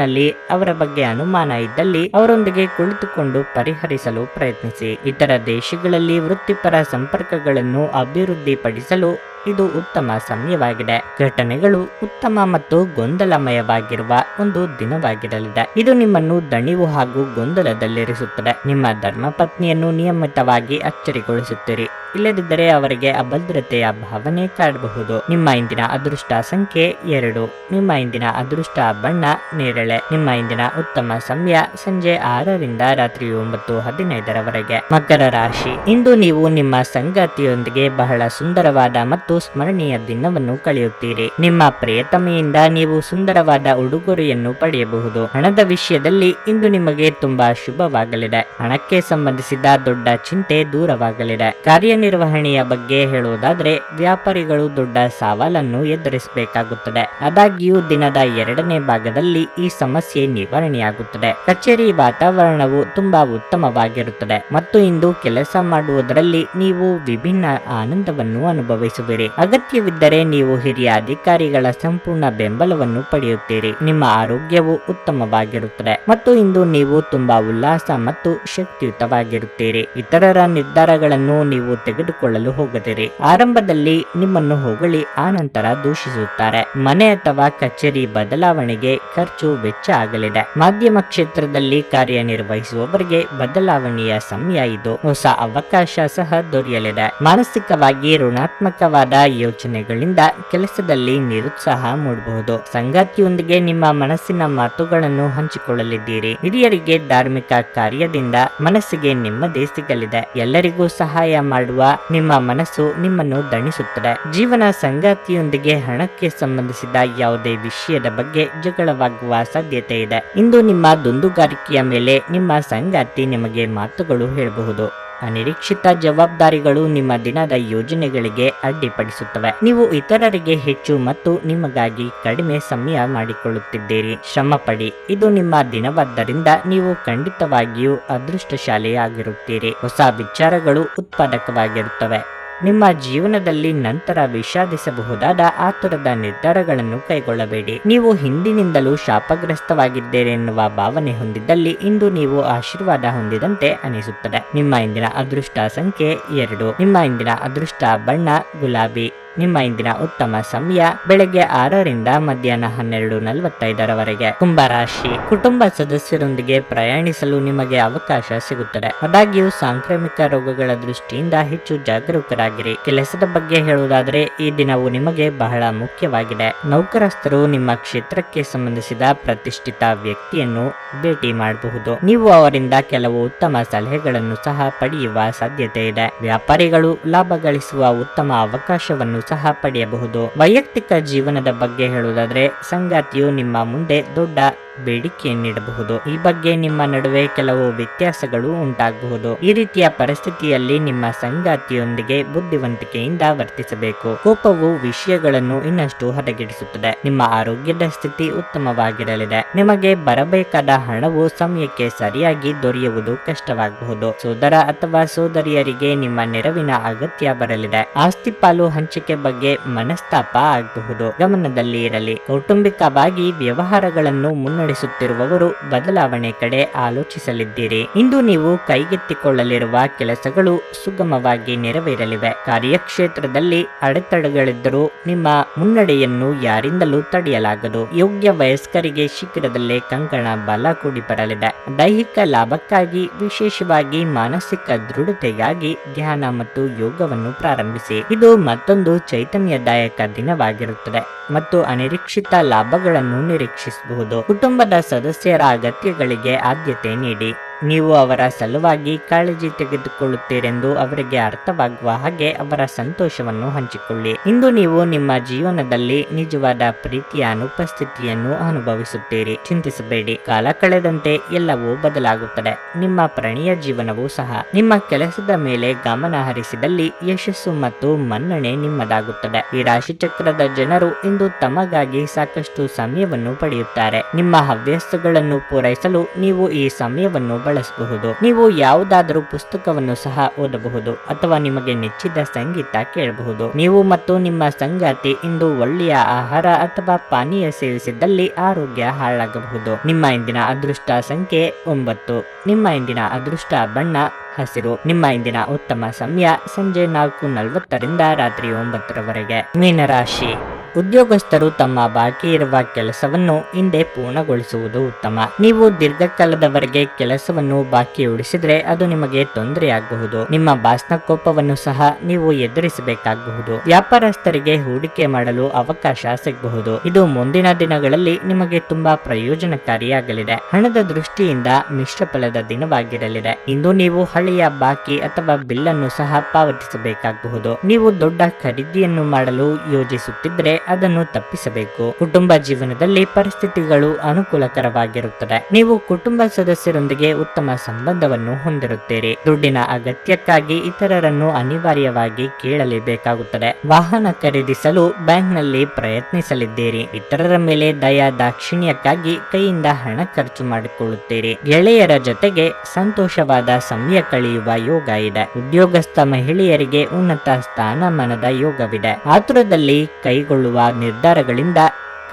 ಮನಸ್ಸಿನಲ್ಲಿ ಅವರ ಬಗ್ಗೆ ಅನುಮಾನ ಇದ್ದಲ್ಲಿ ಅವರೊಂದಿಗೆ ಕುಳಿತುಕೊಂಡು ಪರಿಹರಿಸಲು ಪ್ರಯತ್ನಿಸಿ. ಇತರ ದೇಶಗಳಲ್ಲಿ ವೃತ್ತಿಪರ ಸಂಪರ್ಕಗಳನ್ನು ಅಭಿವೃದ್ಧಿಪಡಿಸಲು ಇದು ಉತ್ತಮ ಸಮಯವಾಗಿದೆ. ಘಟನೆಗಳು ಉತ್ತಮ ಮತ್ತು ಗೊಂದಲಮಯವಾಗಿರುವ ಒಂದು ದಿನವಾಗಿರಲಿದೆ. ಇದು ನಿಮ್ಮನ್ನು ದಣಿವು ಹಾಗೂ ಗೊಂದಲದಲ್ಲಿರಿಸುತ್ತದೆ. ನಿಮ್ಮ ಧರ್ಮಪತ್ನಿಯನ್ನು ನಿಯಮಿತವಾಗಿ ಅಚ್ಚರಿಗೊಳಿಸುತ್ತೀರಿ. ಇಲ್ಲದಿದ್ದರೆ ಅವರಿಗೆ ಅಭದ್ರತೆಯ ಭಾವನೆ ಕಾಡಬಹುದು. ನಿಮ್ಮ ಇಂದಿನ ಅದೃಷ್ಟ ಸಂಖ್ಯೆ ಎರಡು. ನಿಮ್ಮ ಇಂದಿನ ಅದೃಷ್ಟ ಬಣ್ಣ ನೇರಳೆ. ನಿಮ್ಮ ಇಂದಿನ ಉತ್ತಮ ಸಮಯ ಸಂಜೆ ಆರರಿಂದ ರಾತ್ರಿ ಒಂಬತ್ತು ಹದಿನೈದರವರೆಗೆ. ಮಕರ ರಾಶಿ. ಇಂದು ನೀವು ನಿಮ್ಮ ಸಂಗಾತಿಯೊಂದಿಗೆ ಬಹಳ ಸುಂದರವಾದ ಮತ್ತು ಸ್ಮರಣೀಯ ದಿನವನ್ನು ಕಳೆಯುತ್ತೀರಿ. ನಿಮ್ಮ ಪ್ರಿಯತಮೆಯಿಂದ ನೀವು ಸುಂದರವಾದ ಉಡುಗೊರೆಯನ್ನು ಪಡೆಯಬಹುದು. ಹಣದ ವಿಷಯದಲ್ಲಿ ಇಂದು ನಿಮಗೆ ತುಂಬಾ ಶುಭವಾಗಲಿದೆ. ಹಣಕ್ಕೆ ಸಂಬಂಧಿಸಿದ ದೊಡ್ಡ ಚಿಂತೆ ದೂರವಾಗಲಿದೆ. ಕಾರ್ಯನಿರ್ವಹಣೆಯ ಬಗ್ಗೆ ಹೇಳುವುದಾದ್ರೆ, ವ್ಯಾಪಾರಿಗಳು ದೊಡ್ಡ ಸವಾಲನ್ನು ಎದುರಿಸಬೇಕಾಗುತ್ತದೆ. ಆದಾಗ್ಯೂ ದಿನದ ಎರಡನೇ ಭಾಗದಲ್ಲಿ ಈ ಸಮಸ್ಯೆ ನಿವಾರಣೆಯಾಗುತ್ತದೆ. ಕಚೇರಿ ವಾತಾವರಣವು ತುಂಬಾ ಉತ್ತಮವಾಗಿರುತ್ತದೆ. ಮತ್ತು ಇಂದು ಕೆಲಸ ಮಾಡುವುದರಲ್ಲಿ ನೀವು ವಿಭಿನ್ನ ಆನಂದವನ್ನು ಅನುಭವಿಸುವಿರಿ. ಅಗತ್ಯವಿದ್ದರೆ ನೀವು ಹಿರಿಯ ಅಧಿಕಾರಿಗಳ ಸಂಪೂರ್ಣ ಬೆಂಬಲವನ್ನು ಪಡೆಯುತ್ತೀರಿ. ನಿಮ್ಮ ಆರೋಗ್ಯವು ಉತ್ತಮವಾಗಿರುತ್ತದೆ ಮತ್ತು ಇಂದು ನೀವು ತುಂಬಾ ಉಲ್ಲಾಸ ಮತ್ತು ಶಕ್ತಿಯುತವಾಗಿರುತ್ತೀರಿ. ಇತರರ ನಿರ್ಧಾರಗಳನ್ನು ನೀವು ತೆಗೆದುಕೊಳ್ಳಲು ಹೋಗದಿರಿ. ಆರಂಭದಲ್ಲಿ ನಿಮ್ಮನ್ನು ಹೊಗಳಿ ಆನಂತರ ದೂಷಿಸುತ್ತಾರೆ. ಮನೆ ಅಥವಾ ಕಚೇರಿ ಬದಲಾವಣೆಗೆ ಖರ್ಚು ವೆಚ್ಚ ಆಗಲಿದೆ. ಮಾಧ್ಯಮ ಕ್ಷೇತ್ರದಲ್ಲಿ ಕಾರ್ಯನಿರ್ವಹಿಸುವವರಿಗೆ ಬದಲಾವಣೆಯ ಸಮಯ ಇದು. ಹೊಸ ಅವಕಾಶ ಸಹ ದೊರೆಯಲಿದೆ. ಮಾನಸಿಕವಾಗಿ ಋಣಾತ್ಮಕವಾದ ಯೋಚನೆಗಳಿಂದ ಕೆಲಸದಲ್ಲಿ ನಿರುತ್ಸಾಹ ಮೂಡಬಹುದು. ಸಂಗಾತಿಯೊಂದಿಗೆ ನಿಮ್ಮ ಮನಸ್ಸಿನ ಮಾತುಗಳನ್ನು ಹಂಚಿಕೊಳ್ಳಲಿದ್ದೀರಿ. ಹಿರಿಯರಿಗೆ ಧಾರ್ಮಿಕ ಕಾರ್ಯದಿಂದ ಮನಸ್ಸಿಗೆ ನೆಮ್ಮದಿ ಸಿಗಲಿದೆ. ಎಲ್ಲರಿಗೂ ಸಹಾಯ ಮಾಡುವ ನಿಮ್ಮ ಮನಸ್ಸು ನಿಮ್ಮನ್ನು ದಣಿಸುತ್ತದೆ. ಜೀವನ ಸಂಗಾತಿಯೊಂದಿಗೆ ಹಣಕ್ಕೆ ಸಂಬಂಧಿಸಿದ ಯಾವುದೇ ವಿಷಯದ ಬಗ್ಗೆ ಜಗಳವಾಗುವ ಸಾಧ್ಯತೆ ಇದೆ. ಇಂದು ನಿಮ್ಮ ದುಂದುಗಾರಿಕೆಯ ಮೇಲೆ ನಿಮ್ಮ ಸಂಗಾತಿ ನಿಮಗೆ ಮಾತುಗಳು ಹೇಳಬಹುದು. ಅನಿರೀಕ್ಷಿತ ಜವಾಬ್ದಾರಿಗಳು ನಿಮ್ಮ ದಿನದ ಯೋಜನೆಗಳಿಗೆ ಅಡ್ಡಿಪಡಿಸುತ್ತವೆ. ನೀವು ಇತರರಿಗೆ ಹೆಚ್ಚು ಮತ್ತು ನಿಮಗಾಗಿ ಕಡಿಮೆ ಸಮಯ ಮಾಡಿಕೊಳ್ಳುತ್ತಿದ್ದೀರಿ. ಶ್ರಮ ಪಡಿ ಇದು ನಿಮ್ಮ ದಿನವಾದ್ದರಿಂದ ನೀವು ಖಂಡಿತವಾಗಿಯೂ ಅದೃಷ್ಟಶಾಲಿಯಾಗಿರುತ್ತೀರಿ. ಹೊಸ ವಿಚಾರಗಳು ಉತ್ಪಾದಕವಾಗಿರುತ್ತವೆ. ನಿಮ್ಮ ಜೀವನದಲ್ಲಿ ನಂತರ ವಿಷಾದಿಸಬಹುದಾದ ಆತುರದ ನಿರ್ಧಾರಗಳನ್ನು ಕೈಗೊಳ್ಳಬೇಡಿ. ನೀವು ಹಿಂದಿನಿಂದಲೂ ಶಾಪಗ್ರಸ್ತವಾಗಿದ್ದೀರೆನ್ನುವ ಭಾವನೆ ಹೊಂದಿದ್ದಲ್ಲಿ ಇಂದು ನೀವು ಆಶೀರ್ವಾದ ಹೊಂದಿದಂತೆ ಅನಿಸುತ್ತದೆ. ನಿಮ್ಮ ಇಂದಿನ ಅದೃಷ್ಟ ಸಂಖ್ಯೆ ಎರಡು. ನಿಮ್ಮ ಇಂದಿನ ಅದೃಷ್ಟ ಬಣ್ಣ ಗುಲಾಬಿ. ನಿಮ್ಮ ಇಂದಿನ ಉತ್ತಮ ಸಮಯ ಬೆಳಗ್ಗೆ ಆರರಿಂದ ಮಧ್ಯಾಹ್ನ ಹನ್ನೆರಡು ನಲವತ್ತೈದರವರೆಗೆ. ಕುಂಭರಾಶಿ. ಕುಟುಂಬ ಸದಸ್ಯರೊಂದಿಗೆ ಪ್ರಯಾಣಿಸಲು ನಿಮಗೆ ಅವಕಾಶ ಸಿಗುತ್ತದೆ. ಆದಾಗ್ಯೂ ಸಾಂಕ್ರಾಮಿಕ ರೋಗಗಳ ದೃಷ್ಟಿಯಿಂದ ಹೆಚ್ಚು ಜಾಗರೂಕರಾಗಿರಿ. ಕೆಲಸದ ಬಗ್ಗೆ ಹೇಳುವುದಾದರೆ, ಈ ದಿನವು ನಿಮಗೆ ಬಹಳ ಮುಖ್ಯವಾಗಿದೆ. ನೌಕರಸ್ಥರು ನಿಮ್ಮ ಕ್ಷೇತ್ರಕ್ಕೆ ಸಂಬಂಧಿಸಿದ ಪ್ರತಿಷ್ಠಿತ ವ್ಯಕ್ತಿಯನ್ನು ಭೇಟಿ ಮಾಡಬಹುದು. ನೀವು ಅವರಿಂದ ಕೆಲವು ಉತ್ತಮ ಸಲಹೆಗಳನ್ನು ಸಹ ಪಡೆಯುವ ಸಾಧ್ಯತೆ ಇದೆ. ವ್ಯಾಪಾರಿಗಳು ಲಾಭ ಗಳಿಸುವ ಉತ್ತಮ ಅವಕಾಶವನ್ನು ಸಹ ಪಡೆಯಬಹುದು. ವೈಯಕ್ತಿಕ ಜೀವನದ ಬಗ್ಗೆ ಹೇಳುವುದಾದ್ರೆ ಸಂಗಾತಿಯು ನಿಮ್ಮ ಮುಂದೆ ದೊಡ್ಡ ಬೇಡಿಕೆಯನ್ನಿಡಬಹುದು ಈ ಬಗ್ಗೆ ನಿಮ್ಮ ನಡುವೆ ಕೆಲವು ವ್ಯತ್ಯಾಸಗಳು ಉಂಟಾಗಬಹುದು. ಈ ರೀತಿಯ ಪರಿಸ್ಥಿತಿಯಲ್ಲಿ ನಿಮ್ಮ ಸಂಗಾತಿಯೊಂದಿಗೆ ಬುದ್ಧಿವಂತಿಕೆಯಿಂದ ವರ್ತಿಸಬೇಕು. ಕೋಪವು ವಿಷಯಗಳನ್ನು ಇನ್ನಷ್ಟು ಹದಗೆಡಿಸುತ್ತದೆ. ನಿಮ್ಮ ಆರೋಗ್ಯದ ಸ್ಥಿತಿ ಉತ್ತಮವಾಗಿರಲಿದೆ. ನಿಮಗೆ ಬರಬೇಕಾದ ಹಣವು ಸಮಯಕ್ಕೆ ಸರಿಯಾಗಿ ದೊರೆಯುವುದು ಕಷ್ಟವಾಗಬಹುದು. ಸೋದರ ಅಥವಾ ಸೋದರಿಯರಿಗೆ ನಿಮ್ಮ ನೆರವಿನ ಅಗತ್ಯ ಬರಲಿದೆ. ಆಸ್ತಿ ಪಾಲು ಹಂಚಿಕೆ ಬಗ್ಗೆ ಮನಸ್ತಾಪ ಆಗಬಹುದು. ಗಮನದಲ್ಲಿ ಇರಲಿ. ಕೌಟುಂಬಿಕವಾಗಿ ವ್ಯವಹಾರಗಳನ್ನು ಮುನ್ನಡೆಸುತ್ತಿರುವವರು ಬದಲಾವಣೆ ಕಡೆ ಆಲೋಚಿಸಲಿದ್ದೀರಿ. ಇಂದು ನೀವು ಕೈಗೆತ್ತಿಕೊಳ್ಳಲಿರುವ ಕೆಲಸಗಳು ಸುಗಮವಾಗಿ ನೆರವೇರಲಿವೆ. ಕಾರ್ಯಕ್ಷೇತ್ರದಲ್ಲಿ ಅಡೆತಡೆಗಳಿದ್ದರೂ ನಿಮ್ಮ ಮುನ್ನಡೆಯನ್ನು ಯಾರಿಂದಲೂ ತಡೆಯಲಾಗದು. ಯೋಗ್ಯ ವಯಸ್ಕರಿಗೆ ಶೀಘ್ರದಲ್ಲೇ ಕಂಕಣ ಬಲ ಕೂಡಿ ಬರಲಿದೆ ದೈಹಿಕ ಲಾಭಕ್ಕಾಗಿ, ವಿಶೇಷವಾಗಿ ಮಾನಸಿಕ ದೃಢತೆಗಾಗಿ ಧ್ಯಾನ ಮತ್ತು ಯೋಗವನ್ನು ಪ್ರಾರಂಭಿಸಿ. ಇದು ಮತ್ತೊಂದು ಚೈತನ್ಯದಾಯಕ ದಿನವಾಗಿರುತ್ತದೆ. ಮತ್ತು ಅನಿರೀಕ್ಷಿತ ಲಾಭಗಳನ್ನು ನಿರೀಕ್ಷಿಸಬಹುದು. ಕುಟುಂಬದ ಸದಸ್ಯರ ಅಗತ್ಯಗಳಿಗೆ ಆದ್ಯತೆ ನೀಡಿ. ನೀವು ಅವರ ಸಲುವಾಗಿ ಕಾಳಜಿ ತೆಗೆದುಕೊಳ್ಳುತ್ತೀರೆಂದು ಅವರಿಗೆ ಅರ್ಥವಾಗುವ ಹಾಗೆ ಅವರ ಸಂತೋಷವನ್ನು ಹಂಚಿಕೊಳ್ಳಿ. ಇಂದು ನೀವು ನಿಮ್ಮ ಜೀವನದಲ್ಲಿ ನಿಜವಾದ ಪ್ರೀತಿಯ ಅನುಪಸ್ಥಿತಿಯನ್ನು ಅನುಭವಿಸುತ್ತೀರಿ. ಚಿಂತಿಸಬೇಡಿ. ಕಾಲ ಕಳೆದಂತೆ ಎಲ್ಲವೂ ಬದಲಾಗುತ್ತದೆ. ನಿಮ್ಮ ಪ್ರಣಿಯ ಜೀವನವೂ ಸಹ. ನಿಮ್ಮ ಕೆಲಸದ ಮೇಲೆ ಗಮನ ಹರಿಸಿದಲ್ಲಿ ಯಶಸ್ಸು ಮತ್ತು ಮನ್ನಣೆ ನಿಮ್ಮದಾಗುತ್ತದೆ. ಈ ರಾಶಿ ಚಕ್ರದ ಜನರು ಇಂದು ತಮಗಾಗಿ ಸಾಕಷ್ಟು ಸಮಯವನ್ನು ಪಡೆಯುತ್ತಾರೆ. ನಿಮ್ಮ ಹವ್ಯಾಸಗಳನ್ನು ಪೂರೈಸಲು ನೀವು ಈ ಸಮಯವನ್ನು ಬಳಸಬಹುದು. ನೀವು ಯಾವುದಾದರೂ ಪುಸ್ತಕವನ್ನು ಸಹ ಓದಬಹುದು ಅಥವಾ ನಿಮಗೆ ನೆಚ್ಚಿದ ಸಂಗೀತ ಕೇಳಬಹುದು. ನೀವು ಮತ್ತು ನಿಮ್ಮ ಸಂಗಾತಿ ಇಂದು ಒಳ್ಳೆಯ ಆಹಾರ ಅಥವಾ ಪಾನೀಯ ಸೇವಿಸಿದ್ದಲ್ಲಿ ಆರೋಗ್ಯ ಹಾಳಾಗಬಹುದು. ನಿಮ್ಮ ಇಂದಿನ ಅದೃಷ್ಟ ಸಂಖ್ಯೆ ಒಂಬತ್ತು. ನಿಮ್ಮ ಇಂದಿನ ಅದೃಷ್ಟ ಬಣ್ಣ, ಹಸಿರು. ನಿಮ್ಮ ಇಂದಿನ ಉತ್ತಮ ಸಮಯ ಸಂಜೆ ನಾಲ್ಕು ನಲವತ್ತರಿಂದ ರಾತ್ರಿ ಒಂಬತ್ತರವರೆಗೆ. ಮೀನರಾಶಿ. ಉದ್ಯೋಗಸ್ಥರು ತಮ್ಮ ಬಾಕಿ ಇರುವ ಕೆಲಸವನ್ನು ಹಿಂದೆ ಪೂರ್ಣಗೊಳಿಸುವುದು ಉತ್ತಮ. ನೀವು ದೀರ್ಘಕಾಲದವರೆಗೆ ಕೆಲಸವನ್ನು ಬಾಕಿ ಉಳಿಸಿದ್ರೆ ಅದು ನಿಮಗೆ ತೊಂದರೆಯಾಗಬಹುದು. ನಿಮ್ಮ ಬಾಸ್ನ ಕೋಪವನ್ನು ಸಹ ನೀವು ಎದುರಿಸಬೇಕಾಗಬಹುದು. ವ್ಯಾಪಾರಸ್ಥರಿಗೆ ಹೂಡಿಕೆ ಮಾಡಲು ಅವಕಾಶ ಸಿಗಬಹುದು. ಇದು ಮುಂದಿನ ದಿನಗಳಲ್ಲಿ ನಿಮಗೆ ತುಂಬಾ ಪ್ರಯೋಜನಕಾರಿಯಾಗಲಿದೆ. ಹಣದ ದೃಷ್ಟಿಯಿಂದ ಮಿಶ್ರ ಫಲದ ದಿನವಾಗಿರಲಿದೆ. ಇಂದು ನೀವು ಹಳೆಯ ಬಾಕಿ ಅಥವಾ ಬಿಲ್ ಅನ್ನು ಸಹ ಪಾವತಿಸಬೇಕಾಗಬಹುದು. ನೀವು ದೊಡ್ಡ ಖರೀದಿಯನ್ನು ಮಾಡಲು ಯೋಜಿಸುತ್ತಿದ್ರೆ ಅದನ್ನು ತಪ್ಪಿಸಬೇಕು. ಕುಟುಂಬ ಜೀವನದಲ್ಲಿ ಪರಿಸ್ಥಿತಿಗಳು ಅನುಕೂಲಕರವಾಗಿರುತ್ತದೆ. ನೀವು ಕುಟುಂಬ ಸದಸ್ಯರೊಂದಿಗೆ ಉತ್ತಮ ಸಂಬಂಧವನ್ನು ಹೊಂದಿರುತ್ತೀರಿ. ದುಡ್ಡಿನ ಅಗತ್ಯಕ್ಕಾಗಿ ಇತರರನ್ನು ಅನಿವಾರ್ಯವಾಗಿ ಕೇಳಲೇಬೇಕಾಗುತ್ತದೆ. ವಾಹನ ಖರೀದಿಸಲು ಬ್ಯಾಂಕ್ನಲ್ಲಿ ಪ್ರಯತ್ನಿಸಲಿದ್ದೀರಿ. ಇತರರ ಮೇಲೆ ದಯಾ ದಾಕ್ಷಿಣ್ಯಕ್ಕಾಗಿ ಕೈಯಿಂದ ಹಣ ಖರ್ಚು ಮಾಡಿಕೊಳ್ಳುತ್ತೀರಿ. ಗೆಳೆಯರ ಜೊತೆಗೆ ಸಂತೋಷವಾದ ಸಮಯ ಕಳೆಯುವ ಯೋಗ ಇದೆ. ಉದ್ಯೋಗಸ್ಥ ಮಹಿಳೆಯರಿಗೆ ಉನ್ನತ ಸ್ಥಾನಮಾನದ ಯೋಗವಿದೆ. ಆತುರದಲ್ಲಿ ಕೈಗೊಳ್ಳುವ ನಿರ್ಧಾರಗಳಿಂದ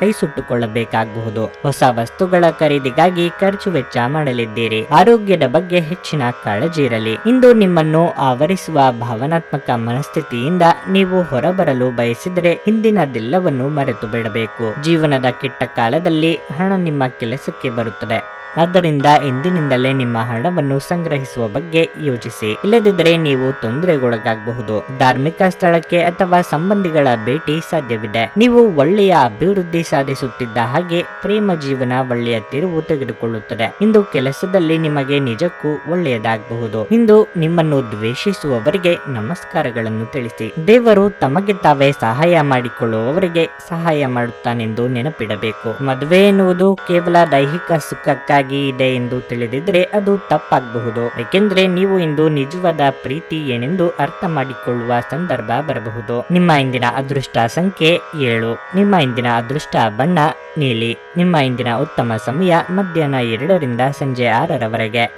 ಕೈ ಸುಟ್ಟುಕೊಳ್ಳಬೇಕಾಗಬಹುದು ಹೊಸ ವಸ್ತುಗಳ ಖರೀದಿಗಾಗಿ ಖರ್ಚು ವೆಚ್ಚ ಮಾಡಲಿದ್ದೀರಿ. ಆರೋಗ್ಯದ ಬಗ್ಗೆ ಹೆಚ್ಚಿನ ಕಾಳಜಿ ಇರಲಿ. ಇಂದು ನಿಮ್ಮನ್ನು ಆವರಿಸುವ ಭಾವನಾತ್ಮಕ ಮನಸ್ಥಿತಿಯಿಂದ ನೀವು ಹೊರಬರಲು ಬಯಸಿದರೆ ಹಿಂದಿನದೆಲ್ಲವನ್ನು ಮರೆತು ಬಿಡಬೇಕು ಜೀವನದ ಕೆಟ್ಟ ಕಾಲದಲ್ಲಿ ಹಣ ನಿಮ್ಮ ಕೆಲಸಕ್ಕೆ ಬರುತ್ತದೆ. ಆದ್ದರಿಂದ ಇಂದಿನಿಂದಲೇ ನಿಮ್ಮ ಹಣವನ್ನು ಸಂಗ್ರಹಿಸುವ ಬಗ್ಗೆ ಯೋಚಿಸಿ. ಇಲ್ಲದಿದ್ದರೆ ನೀವು ತೊಂದರೆಗೊಳಗಾಗಬಹುದು. ಧಾರ್ಮಿಕ ಸ್ಥಳಕ್ಕೆ ಅಥವಾ ಸಂಬಂಧಿಗಳ ಭೇಟಿ ಸಾಧ್ಯವಿದೆ. ನೀವು ಒಳ್ಳೆಯ ಅಭಿವೃದ್ಧಿ ಸಾಧಿಸುತ್ತಿದ್ದ ಹಾಗೆ ಪ್ರೇಮ ಜೀವನ ಒಳ್ಳೆಯ ತಿರುವು ತೆಗೆದುಕೊಳ್ಳುತ್ತದೆ. ಇಂದು ಕೆಲಸದಲ್ಲಿ ನಿಮಗೆ ನಿಜಕ್ಕೂ ಒಳ್ಳೆಯದಾಗಬಹುದು. ಇಂದು ನಿಮ್ಮನ್ನು ದ್ವೇಷಿಸುವವರಿಗೆ ನಮಸ್ಕಾರಗಳನ್ನು ತಿಳಿಸಿ. ದೇವರು ತಮಗೆ ತಾವೇ ಸಹಾಯ ಮಾಡಿಕೊಳ್ಳುವವರಿಗೆ ಸಹಾಯ ಮಾಡುತ್ತಾನೆಂದು ನೆನಪಿಡಬೇಕು. ಮದುವೆ ಎನ್ನುವುದು ಕೇವಲ ದೈಹಿಕ ಸುಖಕ್ಕಾಗಿ ಇದೆ ಎಂದು ತಿಳಿದಿದ್ರೆ ಅದು ತಪ್ಪಾಗಬಹುದು. ಏಕೆಂದ್ರೆ ನೀವು ಇಂದು ನಿಜವಾದ ಪ್ರೀತಿ ಏನೆಂದು ಅರ್ಥ ಮಾಡಿಕೊಳ್ಳುವ ಸಂದರ್ಭ ಬರಬಹುದು. ನಿಮ್ಮ ಇಂದಿನ ಅದೃಷ್ಟ ಸಂಖ್ಯೆ ಏಳು. ನಿಮ್ಮ ಇಂದಿನ ಅದೃಷ್ಟ ಬಣ್ಣ ನೀಲಿ. ನಿಮ್ಮ ಇಂದಿನ ಉತ್ತಮ ಸಮಯ ಮಧ್ಯಾಹ್ನ ಎರಡರಿಂದ ಸಂಜೆ ಆರರವರೆಗೆ.